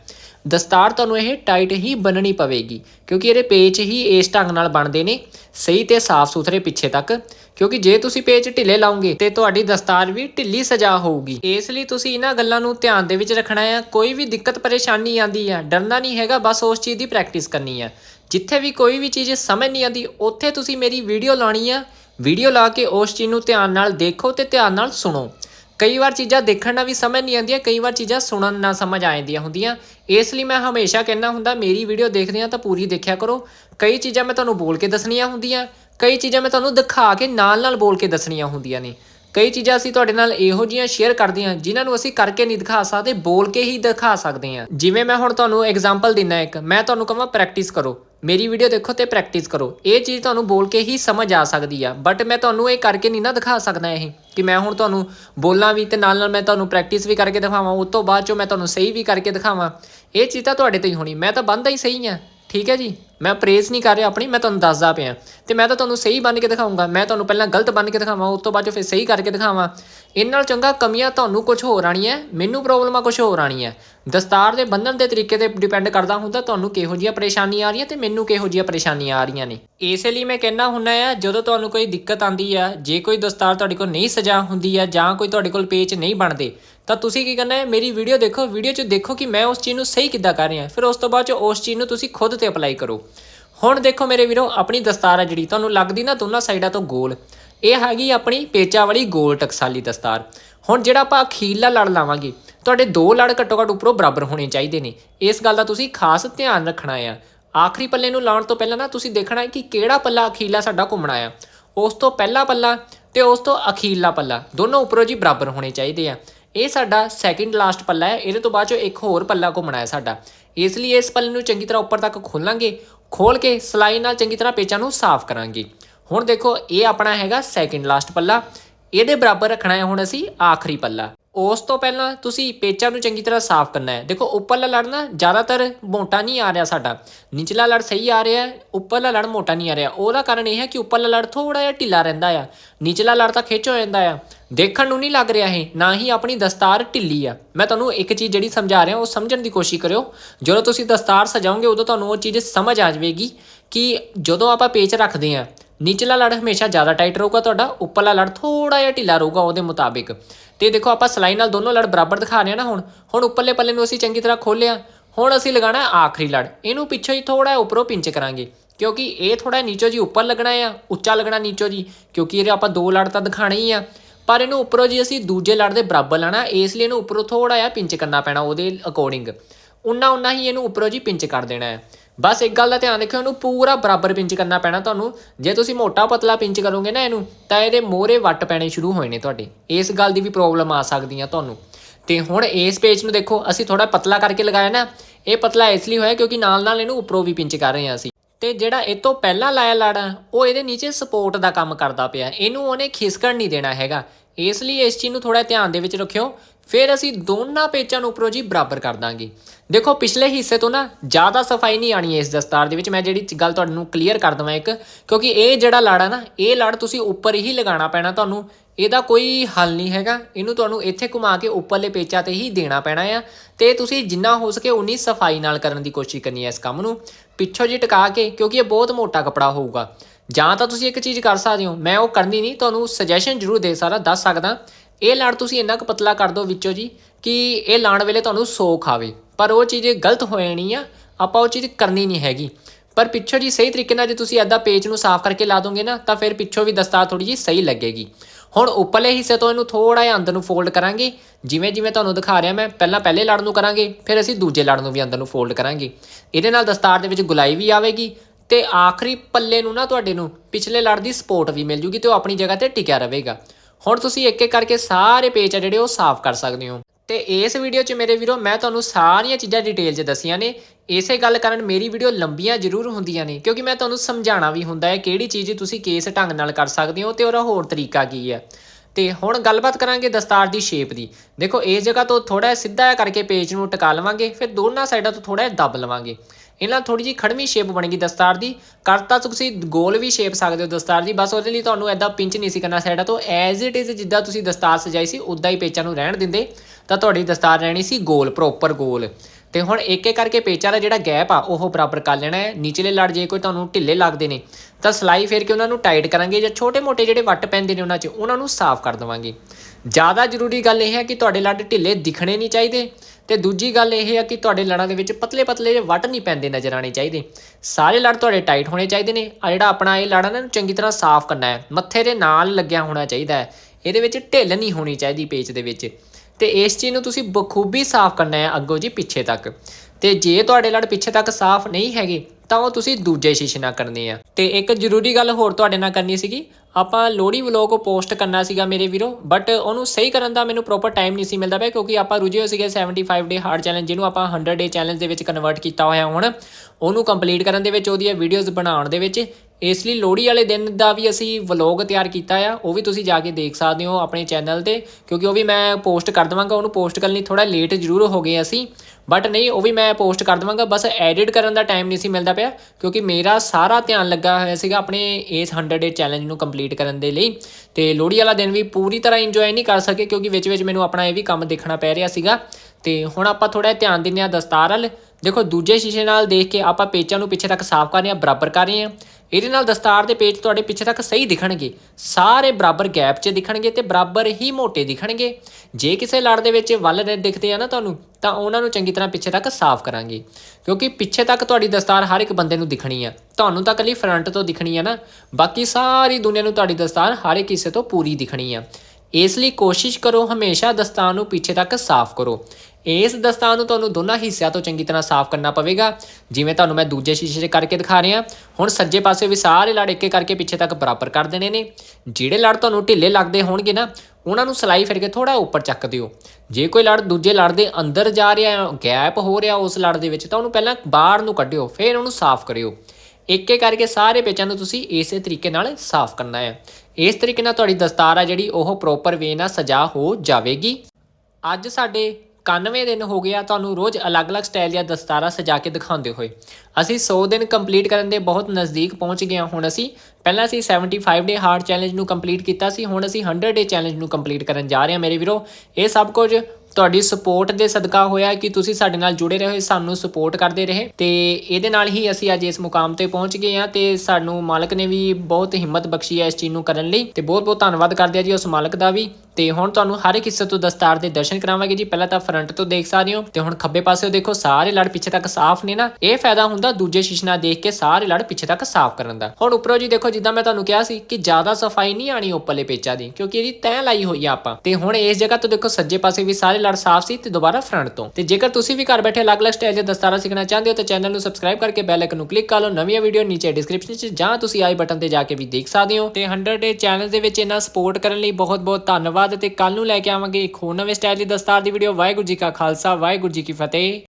ਦਸਤਾਰ ਤੁਹਾਨੂੰ ਇਹ ਟਾਈਟ ਹੀ ਬੰਨਣੀ ਪਵੇਗੀ, ਕਿਉਂਕਿ ਇਹਦੇ ਪੇਚ ਹੀ ਇਸ ਢੰਗ ਨਾਲ ਬਣਦੇ ਨੇ, ਸਹੀ ਤੇ ਸਾਫ਼ ਸੁਥਰੇ ਪਿੱਛੇ ਤੱਕ, ਕਿਉਂਕਿ ਜੇ ਤੁਸੀਂ ਪੇਚ ਢਿੱਲੇ ਲਾਉਂਗੇ ਤੇ ਤੁਹਾਡੀ ਦਸਤਾਰ ਵੀ ਢਿੱਲੀ ਸਜਾ ਹੋਊਗੀ। ਇਸ ਲਈ ਤੁਸੀਂ ਇਹਨਾਂ ਗੱਲਾਂ ਨੂੰ ਧਿਆਨ ਦੇ ਵਿੱਚ ਰੱਖਣਾ ਹੈ ਕੋਈ ਵੀ ਦਿੱਕਤ ਪਰੇਸ਼ਾਨੀ ਆਂਦੀ ਹੈ ਡਰਨਾ ਨਹੀਂ ਹੈਗਾ, ਬਸ ਉਸ ਚੀਜ਼ ਦੀ ਪ੍ਰੈਕਟਿਸ ਕਰਨੀ ਹੈ ਜਿੱਥੇ ਵੀ ਕੋਈ ਵੀ ਚੀਜ਼ ਸਮਝ ਨਹੀਂ ਆਂਦੀ, ਉੱਥੇ ਤੁਸੀਂ ਮੇਰੀ ਵੀਡੀਓ ਲਾਣੀ ਆ। ਵੀਡੀਓ ਲਾ ਕੇ ਉਸ ਚੀਜ਼ ਨੂੰ ਧਿਆਨ ਨਾਲ ਦੇਖੋ ਤੇ ਧਿਆਨ ਨਾਲ ਸੁਣੋ। ਕਈ ਵਾਰ ਚੀਜ਼ਾਂ ਦੇਖਣ ਨਾਲ ਵੀ ਸਮਝ ਨਹੀਂ ਆਉਂਦੀਆਂ, ਕਈ ਵਾਰ ਚੀਜ਼ਾਂ ਸੁਣਨ ਨਾਲ ਸਮਝ ਆ ਜਾਂਦੀਆਂ ਹੁੰਦੀਆਂ। ਇਸ ਲਈ ਮੈਂ ਹਮੇਸ਼ਾ ਕਹਿੰਦਾ ਹੁੰਦਾ, ਮੇਰੀ ਵੀਡੀਓ ਦੇਖਦੇ ਆ ਤਾਂ ਪੂਰੀ ਦੇਖਿਆ ਕਰੋ। ਕਈ ਚੀਜ਼ਾਂ ਮੈਂ ਤੁਹਾਨੂੰ ਬੋਲ ਕੇ ਦੱਸਣੀਆਂ ਹੁੰਦੀਆਂ, ਕਈ ਚੀਜ਼ਾਂ ਮੈਂ ਤੁਹਾਨੂੰ ਦਿਖਾ ਕੇ ਨਾਲ ਨਾਲ ਬੋਲ ਕੇ ਦੱਸਣੀਆਂ ਹੁੰਦੀਆਂ ਨੇ। ਕਈ ਚੀਜ਼ਾਂ ਅਸੀਂ ਤੁਹਾਡੇ ਨਾਲ ਇਹੋ ਜਿਹੀਆਂ ਸ਼ੇਅਰ ਕਰਦੇ ਹਾਂ, ਜਿਨ੍ਹਾਂ ਨੂੰ ਅਸੀਂ ਕਰਕੇ ਨਹੀਂ ਦਿਖਾ ਸਕਦੇ, ਬੋਲ ਕੇ ਹੀ ਦਿਖਾ ਸਕਦੇ ਹਾਂ। ਜਿਵੇਂ ਮੈਂ ਹੁਣ ਤੁਹਾਨੂੰ ਐਗਜ਼ਾਮਪਲ ਦਿੰਦਾ ਇੱਕ, ਮੈਂ ਤੁਹਾਨੂੰ ਕਹਾਂ ਪ੍ਰੈਕਟਿਸ ਕਰੋ। ਮੇਰੀ ਵੀਡੀਓ ਦੇਖੋ ਤੇ ਪ੍ਰੈਕਟਿਸ ਕਰੋ। ਇਹ ਚੀਜ਼ ਤੁਹਾਨੂੰ ਬੋਲ ਕੇ ਹੀ ਸਮਝ ਆ ਸਕਦੀ ਆ ਬਟ ਮੈਂ ਤੁਹਾਨੂੰ ਇਹ ਕਰਕੇ ਨਹੀਂ ਨਾ ਦਿਖਾ ਸਕਦਾ ਇਹ, ਕਿ ਮੈਂ ਹੁਣ ਤੁਹਾਨੂੰ ਬੋਲਾਂ ਵੀ ਤੇ ਨਾਲ ਨਾਲ ਮੈਂ ਤੁਹਾਨੂੰ ਪ੍ਰੈਕਟਿਸ ਵੀ ਕਰਕੇ ਦਿਖਾਵਾਂ, ਉਸ ਤੋਂ ਬਾਅਦ ਚੋਂ ਮੈਂ ਤੁਹਾਨੂੰ ਸਹੀ ਵੀ ਕਰਕੇ ਦਿਖਾਵਾਂ। ਇਹ ਚੀਜ਼ ਤਾਂ ਤੁਹਾਡੇ ਤੇ ਹੀ ਹੋਣੀ, ਮੈਂ ਤਾਂ ਬੰਦਾ ਹੀ ਸਹੀ ਆ ਠੀਕ ਹੈ ਜੀ? ਮੈਂ ਪ੍ਰੇਜ਼ ਨਹੀਂ ਕਰ ਰਿਹਾ ਆਪਣੀ, ਮੈਂ ਤੁਹਾਨੂੰ ਦੱਸਦਾ ਪਿਆ। ਤੇ ਮੈਂ ਤਾਂ ਤੁਹਾਨੂੰ ਸਹੀ ਬਣ ਕੇ ਦਿਖਾਉਂਗਾ ਮੈਂ ਤੁਹਾਨੂੰ ਪਹਿਲਾਂ ਗਲਤ ਬਣ ਕੇ ਦਿਖਾਵਾਂ, ਉਸ ਤੋਂ ਬਾਅਦ 'ਚੋਂ ਫਿਰ ਸਹੀ ਕਰਕੇ ਦਿਖਾਵਾਂ। ਇਹਨਾਂ ਨਾਲ ਚੰਗਾ ਕਮੀਆਂ ਤੁਹਾਨੂੰ ਕੁਝ ਹੋਰ ਆਣੀਆਂ ਮੈਨੂੰ ਪ੍ਰੋਬਲਮਾਂ ਕੁਝ ਹੋਰ ਆਣੀਆਂ ਦਸਤਾਰ ਦੇ ਬੰਨਣ ਦੇ ਤਰੀਕੇ ਤੇ ਡਿਪੈਂਡ ਕਰਦਾ ਹੁੰਦਾ, ਤੁਹਾਨੂੰ ਕਿਹੋ ਜਿਹੀਆਂ ਪਰੇਸ਼ਾਨੀਆਂ ਆ ਰਹੀਆਂ ਤੇ ਮੈਨੂੰ ਕਿਹੋ ਜਿਹੀਆਂ ਪਰੇਸ਼ਾਨੀਆਂ ਆ ਰਹੀਆਂ ਨੇ। ਇਸੇ ਲਈ ਮੈਂ ਕਹਿੰਦਾ ਹੁੰਦਾ ਆ, ਜਦੋਂ ਤੁਹਾਨੂੰ ਕੋਈ ਦਿੱਕਤ ਆਂਦੀ ਆ, ਜੇ ਕੋਈ ਦਸਤਾਰ ਤੁਹਾਡੇ ਕੋਲ ਨਹੀਂ ਸਜਾ ਹੁੰਦੀ ਆ ਜਾਂ ਕੋਈ ਤੁਹਾਡੇ ਕੋਲ ਪੇਚ ਨਹੀਂ ਬਣਦੇ, ਤਾਂ ਤੁਸੀਂ ਕੀ ਕਰਨਾ ਹੈ, ਮੇਰੀ ਵੀਡੀਓ ਦੇਖੋ ਵੀਡੀਓ 'ਚ ਦੇਖੋ ਕਿ ਮੈਂ ਉਸ ਚੀਜ਼ ਨੂੰ ਸਹੀ ਕਿੱਦਾਂ ਕਰ ਰਿਹਾ। ਫਿਰ ਉਸ ਤੋਂ ਬਾਅਦ 'ਚ ਉਸ ਚੀਜ਼ ਨੂੰ ਤੁਸੀਂ ਖੁਦ ਤੇ ਅਪਲਾਈ ਕਰੋ। ਹੁਣ ਦੇਖੋ ਮੇਰੇ ਵੀਰੋ, ਆਪਣੀ ਦਸਤਾਰ ਆ ਜਿਹੜੀ, ਤੁਹਾਨੂੰ ਲੱਗਦੀ ਨਾ ਦੋਨਾਂ ਸਾਈਡਾਂ ਤੋਂ ਗੋਲ। ਇਹ ਹੈਗੀ ਆਪਣੀ ਪੇਚਾ ਵਾਲੀ ਗੋਲ ਟਕਸਾਲੀ ਦਸਤਾਰ। ਹੁਣ ਜਿਹੜਾ ਆਪਾਂ ਅਖੀਰਲਾ ਲੜ ਲਾਵਾਂਗੇ, ਤੁਹਾਡੇ ਦੋ ਲੜ ਘੱਟੋ ਘੱਟ ਉੱਪਰੋਂ ਬਰਾਬਰ ਹੋਣੇ ਚਾਹੀਦੇ ਨੇ। ਇਸ ਗੱਲ ਦਾ ਤੁਸੀਂ ਖਾਸ ਧਿਆਨ ਰੱਖਣਾ ਆ। ਆਖਰੀ ਪੱਲੇ ਨੂੰ ਲਾਉਣ ਤੋਂ ਪਹਿਲਾਂ ਨਾ ਤੁਸੀਂ ਦੇਖਣਾ ਹੈ ਕਿ ਕਿਹੜਾ ਪੱਲਾ ਅਖੀਰਲਾ ਸਾਡਾ ਘੁੰਮਣਾ ਆ। ਉਸ ਤੋਂ ਪਹਿਲਾ ਪੱਲਾ ਤੇ ਉਸ ਤੋਂ ਅਖੀਰਲਾ ਪੱਲਾ, ਦੋਨੋਂ ਉੱਪਰੋਂ ਜੀ ਬਰਾਬਰ ਹੋਣੇ ਚਾਹੀਦੇ ਆ। ਇਹ ਸਾਡਾ ਸੈਕਿੰਡ ਲਾਸਟ ਪੱਲਾ ਹੈ ਇਹਦੇ ਤੋਂ ਬਾਅਦ ਚੋਂ ਇੱਕ ਹੋਰ ਪੱਲਾ ਘੁੰਮਣਾ ਹੈ ਸਾਡਾ। ਇਸ ਲਈ ਇਸ ਪੱਲੇ ਨੂੰ ਚੰਗੀ ਤਰ੍ਹਾਂ ਉੱਪਰ ਤੱਕ ਖੋਲਾਂਗੇ। ਖੋਲ ਕੇ ਸਲਾਈ ਨਾਲ ਚੰਗੀ ਤਰ੍ਹਾਂ ਪੇਚਾਂ ਨੂੰ ਸਾਫ਼ ਕਰਾਂਗੇ। ਹੁਣ ਦੇਖੋ, ਇਹ ਆਪਣਾ ਹੈਗਾ ਸੈਕਿੰਡ ਲਾਸਟ ਪੱਲਾ। ਇਹਦੇ ਬਰਾਬਰ ਰੱਖਣਾ ਹੈ ਹੁਣ ਅਸੀਂ ਆਖਰੀ ਪੱਲਾ। ਉਸ ਤੋਂ ਪਹਿਲਾਂ ਤੁਸੀਂ ਪੇਚਾਂ ਨੂੰ ਚੰਗੀ ਤਰ੍ਹਾਂ ਸਾਫ਼ ਕਰਨਾ ਹੈ। ਦੇਖੋ, ਉੱਪਰਲਾ ਲੜ ਨਾ ਜ਼ਿਆਦਾਤਰ ਮੋਟਾ ਨਹੀਂ ਆ ਰਿਹਾ ਸਾਡਾ। ਨਿਚਲਾ ਲੜ ਸਹੀ ਆ ਰਿਹਾ ਉੱਪਰਲਾ ਲੜ ਮੋਟਾ ਨਹੀਂ ਆ ਰਿਹਾ। ਉਹਦਾ ਕਾਰਨ ਇਹ ਹੈ ਕਿ ਉੱਪਰਲਾ ਲੜ ਥੋੜਾ ਜਿਹਾ ਢਿੱਲਾ ਰਹਿੰਦਾ ਆ। ਨਿਚਲਾ ਲੜ ਤਾਂ ਖਿੱਚ ਹੋ ਜਾਂਦਾ ਆ। ਦੇਖਣ ਨੂੰ ਨਹੀਂ ਲੱਗ ਰਿਹਾ ਇਹ, ਨਾ ਹੀ ਆਪਣੀ ਦਸਤਾਰ ਢਿੱਲੀ ਆ। ਮੈਂ ਤੁਹਾਨੂੰ ਇੱਕ ਚੀਜ਼ ਜਿਹੜੀ ਸਮਝਾ ਰਿਹਾ, ਉਹ ਸਮਝਣ ਦੀ ਕੋਸ਼ਿਸ਼ ਕਰਿਓ। ਜਦੋਂ ਤੁਸੀਂ ਦਸਤਾਰ ਸਜਾਓਗੇ, ਉਦੋਂ ਤੁਹਾਨੂੰ ਉਹ ਚੀਜ਼ ਸਮਝ ਆ ਜਾਵੇਗੀ ਕਿ ਜਦੋਂ ਆਪਾਂ ਪੇਚ ਰੱਖਦੇ ਆ ਨੀਚਲਾ ਲੜ ਹਮੇਸ਼ਾ ਜ਼ਿਆਦਾ ਟਾਈਟ ਰਹੂਗਾ ਤੁਹਾਡਾ, ਉੱਪਰਲਾ ਲੜ ਥੋੜਾ ਜਿਹਾ ਢਿੱਲਾ ਰਹੂਗਾ ਉਹਦੇ ਮੁਤਾਬਿਕ। ਤੇ ਦੇਖੋ ਆਪਾਂ ਸਲਾਈ ਨਾਲ ਦੋਨੋਂ ਲੜ ਬਰਾਬਰ ਦਿਖਾ ਰਹੇ ਆ ਨਾ ਹੁਣ। ਹੁਣ ਉੱਪਰਲੇ ਪੱਲੇ ਨੂੰ ਅਸੀਂ ਚੰਗੀ ਤਰ੍ਹਾਂ ਖੋਲਿਆ ਹੁਣ ਅਸੀਂ ਲਗਾਣਾ ਆਖਰੀ ਲੜ। ਇਹਨੂੰ ਪਿੱਛੋਂ ਹੀ ਥੋੜਾ ਉੱਪਰੋਂ ਪਿੰਚ ਕਰਾਂਗੇ। ਕਿਉਂਕਿ ਇਹ ਥੋੜਾ ਨੀਚੋ ਜੀ ਉੱਪਰ ਲੱਗਣਾ ਆ, ਉੱਚਾ ਲੱਗਣਾ ਨੀਚੋ ਜੀ ਕਿਉਂਕਿ ਇਹਦੇ ਆਪਾਂ ਦੋ ਲੜ ਤਾਂ ਦਿਖਾਣੇ ਹੀ ਆ। ਪਰ ਇਹਨੂੰ ਉੱਪਰੋਂ ਜੀ ਅਸੀਂ ਦੂਜੇ ਲੜ ਦੇ ਬਰਾਬਰ ਲਾਣਾ ਇਸ ਲਈ ਇਹਨੂੰ ਉੱਪਰੋਂ ਥੋੜਾ ਜਿਹਾ ਪਿੰਚ ਕਰਨਾ ਪੈਣਾ ਉਹਦੇ ਅਕੋਰਡਿੰਗ ਉਨਾ ਉਨਾ ਹੀ ਇਹਨੂੰ ਉੱਪਰੋਂ ਜੀ ਪਿੰਚ ਕਰ ਦੇਣਾ ਹੈ। ਬਸ ਇੱਕ ਗੱਲ ਦਾ ਧਿਆਨ ਰੱਖਿਓ ਇਹਨੂੰ ਪੂਰਾ ਬਰਾਬਰ ਪਿੰਚ ਕਰਨਾ ਪੈਣਾ ਤੁਹਾਨੂੰ। ਜੇ ਤੁਸੀਂ ਮੋਟਾ ਪਤਲਾ ਪਿੰਚ ਕਰੋਗੇ ਨਾ ਇਹਨੂੰ, ਤਾਂ ਇਹਦੇ ਮੋਹਰੇ ਵੱਟ ਪੈਣੇ ਸ਼ੁਰੂ ਹੋਏ ਨੇ ਤੁਹਾਡੇ। ਇਸ ਗੱਲ ਦੀ ਵੀ ਪ੍ਰੋਬਲਮ ਆ ਸਕਦੀ ਆ ਤੁਹਾਨੂੰ। ਤੇ ਹੁਣ ਇਸ ਪੇਜ ਨੂੰ ਦੇਖੋ, ਅਸੀਂ ਥੋੜਾ ਪਤਲਾ ਕਰਕੇ ਲਗਾਇਆ ਨਾ, ਇਹ ਪਤਲਾ ਇਸ ਲਈ ਹੋਇਆ ਕਿਉਂਕਿ ਨਾਲ ਨਾਲ ਇਹਨੂੰ ਉੱਪਰੋਂ ਵੀ ਪਿੰਚ ਕਰ ਰਹੇ ਹਾਂ ਅਸੀਂ। ਤੇ ਜਿਹੜਾ ਇਹ ਤੋਂ ਪਹਿਲਾਂ ਲਾਇਆ ਲਾੜਾ, ਉਹ ਇਹਦੇ ਨੀਚੇ ਸਪੋਰਟ ਦਾ ਕੰਮ ਕਰਦਾ ਪਿਆ। ਇਹਨੂੰ ਉਹਨੇ ਖਿਸਕਣ ਨਹੀਂ ਦੇਣਾ ਹੈਗਾ। ਇਸ ਲਈ ਇਸ ਚੀਜ਼ ਨੂੰ ਥੋੜਾ ਧਿਆਨ ਦੇ ਵਿੱਚ ਰੱਖਿਓ। ਫਿਰ ਅਸੀਂ ਦੋਨਾਂ ਪੇਚਾਂ ਨੂੰ ਉੱਪਰੋਂ ਜੀ ਬਰਾਬਰ ਕਰ ਦਾਂਗੇ। ਦੇਖੋ, ਪਿਛਲੇ ਹਿੱਸੇ ਤੋਂ ਨਾ ਜ਼ਿਆਦਾ ਸਫ਼ਾਈ ਨਹੀਂ ਆਣੀ ਇਸ ਦਸਤਾਰ ਦੇ ਵਿੱਚ। ਮੈਂ ਜਿਹੜੀ ਗੱਲ ਤੁਹਾਨੂੰ ਕਲੀਅਰ ਕਰ ਦਵਾਂ ਇੱਕ, ਕਿਉਂਕਿ ਇਹ ਜਿਹੜਾ ਲਾੜਾ ਨਾ, ਇਹ ਲੜ ਤੁਸੀਂ ਉੱਪਰ ਹੀ ਲਗਾਉਣਾ ਪੈਣਾ ਤੁਹਾਨੂੰ। ਇਹਦਾ ਕੋਈ ਹੱਲ ਨਹੀਂ ਹੈਗਾ। ਇਹਨੂੰ ਤੁਹਾਨੂੰ ਇੱਥੇ ਘੁਮਾ ਕੇ ਉੱਪਰਲੇ ਪੇਚਾਂ ਤੇ ਹੀ ਦੇਣਾ ਪੈਣਾ ਆ। ਤੇ ਤੁਸੀਂ ਜਿੰਨਾ ਹੋ ਸਕੇ ਉਨੀ ਸਫ਼ਾਈ ਨਾਲ ਕਰਨ ਦੀ ਕੋਸ਼ਿਸ਼ ਕਰਨੀ ਹੈ ਇਸ ਕੰਮ ਨੂੰ। ਪਿੱਛੋਂ ਜੀ ਟਿਕਾ ਕੇ, ਕਿਉਂਕਿ ਇਹ ਬਹੁਤ ਮੋਟਾ ਕਪੜਾ ਹੋਊਗਾ। ਜਾਂ ਤਾਂ ਤੁਸੀਂ ਇੱਕ ਚੀਜ਼ ਕਰ ਸਕਦੇ ਹੋ। ਮੈਂ ਉਹ ਕਰਨੀ ਨਹੀਂ, ਤੁਹਾਨੂੰ ਸੁਜੈਸ਼ਨ ਜ਼ਰੂਰ ਦੇ ਸਕਦਾ ਦੱਸ ਸਕਦਾ। ਇਹ ਲੜ ਤੁਸੀਂ ਇੰਨਾ ਕੁ ਪਤਲਾ ਕਰ ਦਿਓ ਵਿੱਚੋਂ ਜੀ ਕਿ ਇਹ ਲਾਣ ਵੇਲੇ ਤੁਹਾਨੂੰ ਸੋਖ ਆਵੇ। ਪਰ ਉਹ ਚੀਜ਼ ਗਲਤ ਹੋ ਜਾਣੀ ਆ, ਆਪਾਂ ਉਹ ਚੀਜ਼ ਕਰਨੀ ਨਹੀਂ ਹੈਗੀ। ਪਰ ਪਿੱਛੋਂ ਜੀ ਸਹੀ ਤਰੀਕੇ ਨਾਲ ਜੇ ਤੁਸੀਂ ਅੱਧਾ ਪੇਜ ਨੂੰ ਸਾਫ਼ ਕਰਕੇ ਲਾ ਦੋਗੇ ਨਾ, ਤਾਂ ਫਿਰ ਪਿੱਛੋਂ ਵੀ ਦਸਤਾਰ ਥੋੜੀ ਜੀ ਸਹੀ ਲੱਗੇਗੀ। ਹੁਣ ਉੱਪਰਲੇ ਹਿੱਸੇ ਤੋਂ ਇਹਨੂੰ ਥੋੜਾ ਜਿਹਾ ਅੰਦਰ ਨੂੰ ਫੋਲਡ ਕਰਾਂਗੇ। ਜਿਵੇਂ ਜਿਵੇਂ ਤੁਹਾਨੂੰ ਦਿਖਾ ਰਿਹਾ ਮੈਂ, ਪਹਿਲਾਂ ਪਹਿਲੇ ਲੜ ਨੂੰ ਕਰਾਂਗੇ, ਫਿਰ ਅਸੀਂ ਦੂਜੇ ਲੜ ਨੂੰ ਵੀ ਅੰਦਰ ਨੂੰ ਫੋਲਡ ਕਰਾਂਗੇ। ਇਹਦੇ ਨਾਲ ਦਸਤਾਰ ਦੇ ਵਿੱਚ ਗੁਲਾਈ ਵੀ ਆਵੇਗੀ ਤੇ ਆਖਰੀ ਪੱਲੇ ਨੂੰ ਨਾ ਤੁਹਾਡੇ ਨੂੰ ਪਿਛਲੇ ਲੜ ਦੀ ਸਪੋਰਟ ਵੀ ਮਿਲ ਜੂਗੀ ਤੇ ਉਹ ਆਪਣੀ ਜਗ੍ਹਾ ਤੇ ਟਿਕਿਆ ਰਹੇਗਾ। ਹੁਣ ਤੁਸੀਂ ਇੱਕ ਇੱਕ ਕਰਕੇ ਸਾਰੇ ਪੇਜ ਆ ਜਿਹੜੇ ਉਹ ਸਾਫ਼ ਕਰ ਸਕਦੇ ਹੋ। ਤੇ ਇਸ ਵੀਡੀਓ 'ਚ ਮੇਰੇ ਵੀਰੋ, ਮੈਂ ਤੁਹਾਨੂੰ ਸਾਰੀਆਂ ਚੀਜ਼ਾਂ ਡਿਟੇਲ 'ਚ ਦੱਸੀਆਂ ਨੇ। ਇਸੇ ਗੱਲ ਕਾਰਨ ਮੇਰੀ ਵੀਡੀਓ ਲੰਬੀਆਂ ਜ਼ਰੂਰ ਹੁੰਦੀਆਂ ਨੇ, ਕਿਉਂਕਿ ਮੈਂ ਤੁਹਾਨੂੰ ਸਮਝਾਉਣਾ ਵੀ ਹੁੰਦਾ ਹੈ ਕਿਹੜੀ ਚੀਜ਼ ਤੁਸੀਂ ਕਿਸ ਢੰਗ ਨਾਲ ਕਰ ਸਕਦੇ ਹੋ ਤੇ ਉਹਦਾ ਹੋਰ ਤਰੀਕਾ ਕੀ ਹੈ। ਤੇ ਹੁਣ ਗੱਲਬਾਤ ਕਰਾਂਗੇ ਦਸਤਾਰ ਦੀ ਸ਼ੇਪ ਦੀ। ਦੇਖੋ, ਇਸ ਜਗ੍ਹਾ ਤੋਂ ਥੋੜਾ ਸਿੱਧਾ ਕਰਕੇ ਪੇਜ ਨੂੰ ਟਿਕਾ ਲਵਾਂਗੇ, ਫਿਰ ਦੋਨਾਂ ਸਾਈਡਾਂ ਤੋਂ ਥੋੜਾ ਜਿਹਾ ਦੱਬ ਲਵਾਂਗੇ। ਇਹਨਾਂ ਥੋੜੀ ਜੀ ਖੜਵੀਂ ਸ਼ੇਪ ਬਣੇਗੀ ਦਸਤਾਰ ਦੀ। ਕਰਤਾ ਤੁਸੀਂ ਗੋਲ ਵੀ ਸ਼ੇਪ ਸਕਦੇ ਹੋ ਦਸਤਾਰ ਦੀ, ਬਸ ਉਹਦੇ ਲਈ ਤੁਹਾਨੂੰ ਐਦਾਂ ਪਿੰਚ ਨਹੀਂ ਸੀ ਕਰਨਾ ਸਾਈਡਾਂ ਤੋਂ। ਐਜ਼ ਇਟ ਇਜ਼ ਜਿੱਦਾਂ ਤੁਸੀਂ ਦਸਤਾਰ ਸਜਾਈ ਸੀ ਉਦਾਂ ਹੀ ਪੇਚਾਂ ਨੂੰ ਰਹਿਣ ਦਿੰਦੇ। ਤਾਂ ਤੁਹਾਡੀ ਦਸਤਾਰ ਰਹਿਣੀ ਸੀ ਗੋਲ ਪ੍ਰੋਪਰ ਗੋਲ। ਤੇ ਹੁਣ ਇੱਕ ਇੱਕ ਕਰਕੇ ਪੇਚਾਂ ਦਾ ਜਿਹੜਾ ਗੈਪ ਆ, ਉਹ ਬਰਾਬਰ ਕਰ ਲੈਣਾ ਹੈ। ਨੀਚਲੇ ਲੜ ਜੇ ਕੋਈ ਤੁਹਾਨੂੰ ਢਿੱਲੇ ਲੱਗਦੇ ਨੇ, ਤਾਂ ਸਲਾਈ ਫੇਰ ਕੇ ਉਹਨਾਂ ਨੂੰ ਟਾਈਟ ਕਰਾਂਗੇ ਜਾਂ ਛੋਟੇ-ਮੋਟੇ ਜਿਹੜੇ ਵੱਟ ਪੈਂਦੇ ਨੇ ਉਹਨਾਂ 'ਚ, ਉਹਨਾਂ ਨੂੰ ਸਾਫ਼ ਕਰ ਦੇਵਾਂਗੇ। ਜ਼ਿਆਦਾ ਜ਼ਰੂਰੀ ਗੱਲ ਇਹ ਹੈ ਕਿ ਤੁਹਾਡੇ ਲੜ ਢਿੱਲੇ ਦਿਖਣੇ ਨਹੀਂ ਚਾਹੀਦੇ। ਤੇ ਦੂਜੀ ਗੱਲ ਇਹ ਹੈ ਕਿ ਤੁਹਾਡੇ ਲੜਾਂ ਦੇ ਵਿੱਚ ਪਤਲੇ-ਪਤਲੇ ਜਿਹੇ ਵੱਟ ਨਹੀਂ ਪੈਂਦੇ ਨਜ਼ਰ ਆਣੇ ਚਾਹੀਦੇ। ਸਾਰੇ ਲੜ ਤੁਹਾਡੇ ਟਾਈਟ ਹੋਣੇ ਚਾਹੀਦੇ ਨੇ। ਆ ਜਿਹੜਾ ਆਪਣਾ ਇਹ ਲੜ ਹੈ ਨਾ, ਚੰਗੀ ਤਰ੍ਹਾਂ ਸਾਫ਼ ਕਰਨਾ ਹੈ। ਮੱਥੇ ਦੇ ਨਾਲ ਲੱਗਿਆ ਹੋਣਾ ਚਾਹੀਦਾ ਹੈ। ਇਹਦੇ ਵਿੱਚ ਢਿੱਲ ਨਹੀਂ ਹੋਣੀ ਚਾਹੀਦੀ ਪੇਚ ਦੇ ਵਿੱਚ। ਤੇ ਇਸ ਚੀਜ਼ ਨੂੰ ਤੁਸੀਂ ਬਖੂਬੀ ਸਾਫ਼ ਕਰਨਾ ਹੈ ਅੱਗੋਂ ਜੀ ਪਿੱਛੇ ਤੱਕ। ਤੇ ਜੇ ਤੁਹਾਡੇ ਲੜ ਪਿੱਛੇ ਤੱਕ ਸਾਫ਼ ਨਹੀਂ ਹੈਗੇ, ਤਾਂ ਉਹ ਤੁਸੀਂ ਦੂਜੇ ਸ਼ੀਸ਼ੇ ਨਾਲ ਕਰਨੀ ਆ। ਤੇ ਇੱਕ ਜ਼ਰੂਰੀ ਗੱਲ ਹੋਰ ਤੁਹਾਡੇ ਨਾਲ ਕਰਨੀ ਸੀਗੀ। ਆਪਾਂ ਲੋਹੜੀ ਵਲੌਗ ਪੋਸਟ ਕਰਨਾ ਸੀਗਾ ਮੇਰੇ ਵੀਰੋ ਬਟ ਉਹਨੂੰ ਸਹੀ ਕਰਨ ਦਾ ਮੈਨੂੰ ਪ੍ਰੋਪਰ ਟਾਈਮ ਨਹੀਂ ਸੀ ਮਿਲਦਾ ਪਿਆ, ਕਿਉਂਕਿ ਆਪਾਂ ਰੁਝੇ ਹੋਏ ਸੀਗੇ 75 ਡੇ ਹਾਰਡ ਚੈਲੰਜ ਜਿਹਨੂੰ ਆਪਾਂ 100 ਡੇ ਚੈਲੰਜ ਦੇ ਵਿੱਚ ਕਨਵਰਟ ਕੀਤਾ ਹੋਇਆ ਹੁਣ। ਉਹਨੂੰ ਕੰਪਲੀਟ ਕਰਨ ਦੇ ਵਿੱਚ, ਉਹਦੀਆਂ ਵੀਡੀਓਜ਼ ਬਣਾਉਣ ਦੇ ਵਿੱਚ ਇਸ ਲਈ ਲੋਹੜੀ ਵਾਲੇ ਦਿਨ ਦਾ ਵੀ ਅਸੀਂ ਵਲੌਗ ਤਿਆਰ ਕੀਤਾ ਆ, ਉਹ ਵੀ ਤੁਸੀਂ ਜਾ ਕੇ ਦੇਖ ਸਕਦੇ ਹੋ ਆਪਣੇ ਚੈਨਲ ਤੇ, ਕਿਉਂਕਿ ਉਹ ਵੀ ਮੈਂ ਪੋਸਟ ਕਰ ਦਵਾਂਗਾ, ਉਹਨੂੰ ਪੋਸਟ ਕਰਨ ਲਈ ਥੋੜਾ ਲੇਟ ਜ਼ਰੂਰ ਹੋ ਗਏ ਅਸੀਂ ਬਟ ਨਹੀਂ, ਉਹ ਵੀ ਮੈਂ ਪੋਸਟ ਕਰ ਦਵਾਂਗਾ, ਬਸ ਐਡਿਟ ਕਰਨ ਦਾ ਟਾਈਮ ਨਹੀਂ ਸੀ ਮਿਲਦਾ ਪਿਆ, ਕਿਉਂਕਿ ਮੇਰਾ ਸਾਰਾ ਧਿਆਨ ਲੱਗਾ ਹੋਇਆ ਸੀਗਾ ਆਪਣੇ ਇਸ 100 ਡੇ ਚੈਲੰਜ ਨੂੰ ਕੰਪਲੀਟ ਕਰਨ ਦੇ ਲਈ, ਤੇ ਲੋਹੜੀ ਵਾਲਾ ਦਿਨ ਵੀ ਪੂਰੀ ਤਰ੍ਹਾਂ ਇੰਜੋਏ ਨਹੀਂ ਕਰ ਸਕੇ, ਕਿਉਂਕਿ ਵਿੱਚ ਵਿੱਚ ਮੈਨੂੰ ਆਪਣਾ ਇਹ ਵੀ ਕੰਮ ਦੇਖਣਾ ਪੈ ਰਿਹਾ ਸੀਗਾ, ਤੇ ਹੁਣ ਆਪਾਂ ਥੋੜਾ ਧਿਆਨ ਦਿੰਦੇ ਆ ਦਸਤਾਰ ਵੱਲ, ਦੇਖੋ ਦੂਜੇ ਸ਼ੀਸ਼ੇ ਨਾਲ ਦੇਖ ਕੇ ਆਪਾਂ ਪੇਚਾਂ ਨੂੰ ਪਿੱਛੇ ਤੱਕ ਸਾਫ਼ ਕਰ ਰਹੇ ਆ ਬਰਾਬਰ ਕਰ ਰਹੇ ਆ ਇਹਦੇ ਨਾਲ ਦਸਤਾਰ ਦੇ ਪੇਚ ਤੁਹਾਡੇ ਪਿੱਛੇ ਤੱਕ ਸਹੀ ਦਿਖਣਗੇ। ਸਾਰੇ ਬਰਾਬਰ ਗੈਪ 'ਚ ਦਿਖਣਗੇ ਤੇ ਬਰਾਬਰ ਹੀ ਮੋਟੇ ਦਿਖਣਗੇ। ਜੇ ਕਿਸੇ ਲੜ ਦੇ ਵਿੱਚ ਵੱਲ ਦਿਖਦੇ ਆ ਨਾ ਤੁਹਾਨੂੰ, ਤਾਂ ਉਹਨਾਂ ਨੂੰ ਚੰਗੀ ਤਰ੍ਹਾਂ ਪਿੱਛੇ ਤੱਕ ਸਾਫ਼ ਕਰਾਂਗੇ। ਕਿਉਂਕਿ ਪਿੱਛੇ ਤੱਕ ਤੁਹਾਡੀ ਦਸਤਾਰ ਹਰ ਇੱਕ ਬੰਦੇ ਨੂੰ ਦਿਖਣੀ ਆ। ਤੁਹਾਨੂੰ ਤਾਂ ਕੱਲੀ ਫਰੰਟ ਤੋਂ ਦਿਖਣੀ ਆ ਨਾ। ਬਾਕੀ ਸਾਰੀ ਦੁਨੀਆ ਨੂੰ ਤੁਹਾਡੀ ਦਸਤਾਰ ਹਰ ਇੱਕ ਹਿੱਸੇ ਤੋਂ ਪੂਰੀ ਦਿਖਣੀ ਆ। ਇਸ ਲਈ ਕੋਸ਼ਿਸ਼ ਕਰੋ ਹਮੇਸ਼ਾ ਦਸਤਾਰ ਨੂੰ ਪਿੱਛੇ ਤੱਕ ਸਾਫ਼ ਕਰੋ। ਇਸ ਦਸਤਾਨ ਨੂੰ ਤੁਹਾਨੂੰ ਦੋਨਾਂ ਹਿੱਸਿਆਂ ਤੋਂ ਚੰਗੀ ਤਰ੍ਹਾਂ ਸਾਫ਼ ਕਰਨਾ ਪਵੇਗਾ। ਜਿਵੇਂ ਤੁਹਾਨੂੰ ਮੈਂ ਦੂਜੇ ਸ਼ੀਸ਼ੇ 'ਚ ਕਰਕੇ ਦਿਖਾ ਰਿਹਾ, ਹੁਣ ਸੱਜੇ ਪਾਸੇ ਵੀ ਸਾਰੇ ਲੜ ਇੱਕ ਇੱਕ ਕਰਕੇ ਪਿੱਛੇ ਤੱਕ ਬਰਾਬਰ ਕਰ ਦੇਣੇ ਨੇ। ਜਿਹੜੇ ਲੜ ਤੁਹਾਨੂੰ ਢਿੱਲੇ ਲੱਗਦੇ ਹੋਣਗੇ ਨਾ, ਉਹਨਾਂ ਨੂੰ ਸਲਾਈ ਫਿਰ ਕੇ ਥੋੜਾ ਉੱਪਰ ਚੱਕ ਦਿਓ। ਜੇ ਕੋਈ ਲੜ ਦੂਜੇ ਲੜ ਦੇ ਅੰਦਰ ਜਾ ਰਿਹਾ ਗੈਪ ਹੋ ਰਿਹਾ ਉਸ ਲੜ ਦੇ ਵਿੱਚ, ਤਾਂ ਉਹਨੂੰ ਪਹਿਲਾਂ ਬਾਹਰ ਨੂੰ ਕੱਢਿਓ, ਫਿਰ ਉਹਨੂੰ ਸਾਫ਼ ਕਰਿਓ। ਇੱਕ ਇੱਕ ਕਰਕੇ ਸਾਰੇ ਪੇਚਾਂ ਨੂੰ ਤੁਸੀਂ ਇਸੇ ਤਰੀਕੇ ਨਾਲ ਸਾਫ਼ ਕਰਨਾ ਹੈ। ਇਸ ਤਰੀਕੇ ਨਾਲ ਤੁਹਾਡੀ ਦਸਤਾਰ ਆ ਜਿਹੜੀ ਉਹ ਪ੍ਰੋਪਰ ਵੇ ਨਾਲ ਸਜਾ ਹੋ ਜਾਵੇਗੀ। ਅੱਜ ਸਾਡੇ 91 ਦਿਨ ਹੋ ਗਿਆ ਤੁਹਾਨੂੰ ਰੋਜ਼ ਅਲੱਗ-ਅਲੱਗ ਸਟਾਈਲ ਦੀਆਂ ਦਸਤਾਰਾਂ ਸਜਾ ਕੇ ਦਿਖਾਉਂਦੇ ਹੋਏ। ਅਸੀਂ 100 ਦਿਨ ਕੰਪਲੀਟ ਕਰਨ ਦੇ ਬਹੁਤ ਨਜ਼ਦੀਕ ਪਹੁੰਚ ਗਏ ਹਾਂ ਹੁਣ ਅਸੀਂ। ਪਹਿਲਾਂ ਅਸੀਂ 75 ਡੇ ਹਾਰਡ ਚੈਲੰਜ ਨੂੰ ਕੰਪਲੀਟ ਕੀਤਾ ਸੀ, ਹੁਣ ਅਸੀਂ 100 ਡੇ ਚੈਲੰਜ ਨੂੰ ਕੰਪਲੀਟ ਕਰਨ ਜਾ ਰਹੇ ਹਾਂ ਮੇਰੇ ਵੀਰੋ। ਇਹ ਸਭ ਕੁਝ ਤੁਹਾਡੀ ਸਪੋਰਟ ਦੇ ਸਦਕਾ ਹੋਇਆ ਕਿ ਤੁਸੀਂ ਸਾਡੇ ਨਾਲ ਜੁੜੇ ਰਹੇ ਸਾਨੂੰ ਸਪੋਰਟ ਕਰਦੇ ਰਹੇ ਤੇ ਇਹਦੇ ਨਾਲ ਹੀ ਅਸੀਂ ਅੱਜ ਇਸ ਮੁਕਾਮ ਤੇ ਪਹੁੰਚ ਗਏ ਹਾਂ ਤੇ ਸਾਨੂੰ ਮਾਲਕ ਨੇ ਵੀ ਬਹੁਤ ਹਿੰਮਤ ਬਖਸ਼ੀ ਹੈ ਇਸ ਚੀਜ਼ ਨੂੰ ਕਰਨ ਲਈ ਤੇ ਬਹੁਤ ਬਹੁਤ ਧੰਨਵਾਦ ਕਰਦੇ ਆ ਜੀ ਉਸ ਮਾਲਕ ਦਾ ਵੀ। ਤੇ ਹੁਣ ਤੁਹਾਨੂੰ ਹਰ ਇੱਕ ਹਿੱਸੇ ਤੋਂ ਦਸਤਾਰ ਦੇ ਦਰਸ਼ਨ ਕਰਾਵਾਂਗੇ ਜੀ। ਪਹਿਲਾਂ ਤਾਂ ਫਰੰਟ ਤੋਂ ਦੇਖ ਸਕਦੇ ਹੋ ਤੇ ਹੁਣ ਖੱਬੇ ਪਾਸੇ ਦੇਖੋ, ਸਾਰੇ ਲੜ ਪਿੱਛੇ ਤੱਕ ਸਾਫ਼ ਨੇ ਨਾ। ਇਹ ਫਾਇਦਾ ਹੁੰਦਾ ਦੂਜੇ ਸ਼ੀਸ਼ੇ ਨਾਲ ਦੇਖ ਕੇ ਸਾਰੇ ਲੜ ਪਿੱਛੇ ਤੱਕ ਸਾਫ਼ ਕਰਨ ਦਾ। ਹੁਣ ਉੱਪਰੋਂ ਜੀ ਦੇਖੋ, ਜਿੱਦਾਂ ਮੈਂ ਤੁਹਾਨੂੰ ਕਿਹਾ ਸੀ ਕਿ ਜ਼ਿਆਦਾ ਸਫ਼ਾਈ ਨਹੀਂ ਆਣੀ ਉੱਪਰਲੇ ਪੇਚਾਂ ਦੀ, ਕਿਉਂਕਿ ਇਹਦੀ ਤੈਅ ਲਾਈ ਹੋਈ ਆ ਆਪਾਂ। ਤੇ ਹੁਣ ਇਸ ਜਗ੍ਹਾ ਤੋਂ ਦੇਖੋ, ਸੱਜੇ ਪਾਸੇ ਵੀ ਸਾਰੇ ਲੜ ਸਾਫ਼ ਸੀ ਤੇ ਦੁਬਾਰਾ ਫਰੰਟ ਤੋਂ। ਤੇ ਜੇਕਰ ਤੁਸੀਂ ਵੀ ਘਰ ਬੈਠੇ ਅਲੱਗ-ਅਲੱਗ ਸਟਾਈਲ ਦੇ ਦਸਤਾਰਾਂ ਸਿੱਖਣਾ ਚਾਹੁੰਦੇ ਹੋ ਤਾਂ ਚੈਨਲ ਨੂੰ ਸਬਸਕ੍ਰਾਈਬ ਕਰਕੇ ਬੈਲ ਆਈਕਨ ਨੂੰ ਕਲਿੱਕ ਕਰ ਲਓ। ਨਵੀਆਂ ਵੀਡੀਓ ਨੀਚੇ ਡਿਸਕ੍ਰਿਪਸ਼ਨ 'ਚ ਜਾਂ ਤੁਸੀਂ ਆਈ ਬਟਨ ਤੇ ਜਾ ਕੇ ਵੀ ਦੇਖ ਸਕਦੇ ਹੋ। ਤੇ 100 ਡੇ ਚੈਨਲ ਦੇ ਵਿੱਚ ਇਹਨਾਂ ਸਪੋਰਟ ਕਰਨ ਲਈ ਬਹੁਤ-ਬਹੁਤ ਧੰਨਵਾਦ। ਤੇ ਕੱਲ ਨੂੰ ਲੈ ਕੇ ਆਵਾਂਗੇ ਇੱਕ ਹੋਰ ਨਵੇਂ ਸਟਾਈਲ ਦੀ ਦਸਤਾਰ ਦੀ ਵੀਡੀਓ। ਵਾਹਿਗੁਰੂ ਜੀ ਕਾ ਖਾਲਸਾ, ਵਾਹਿਗੁਰੂ ਜੀ ਕੀ ਫਤਿਹ।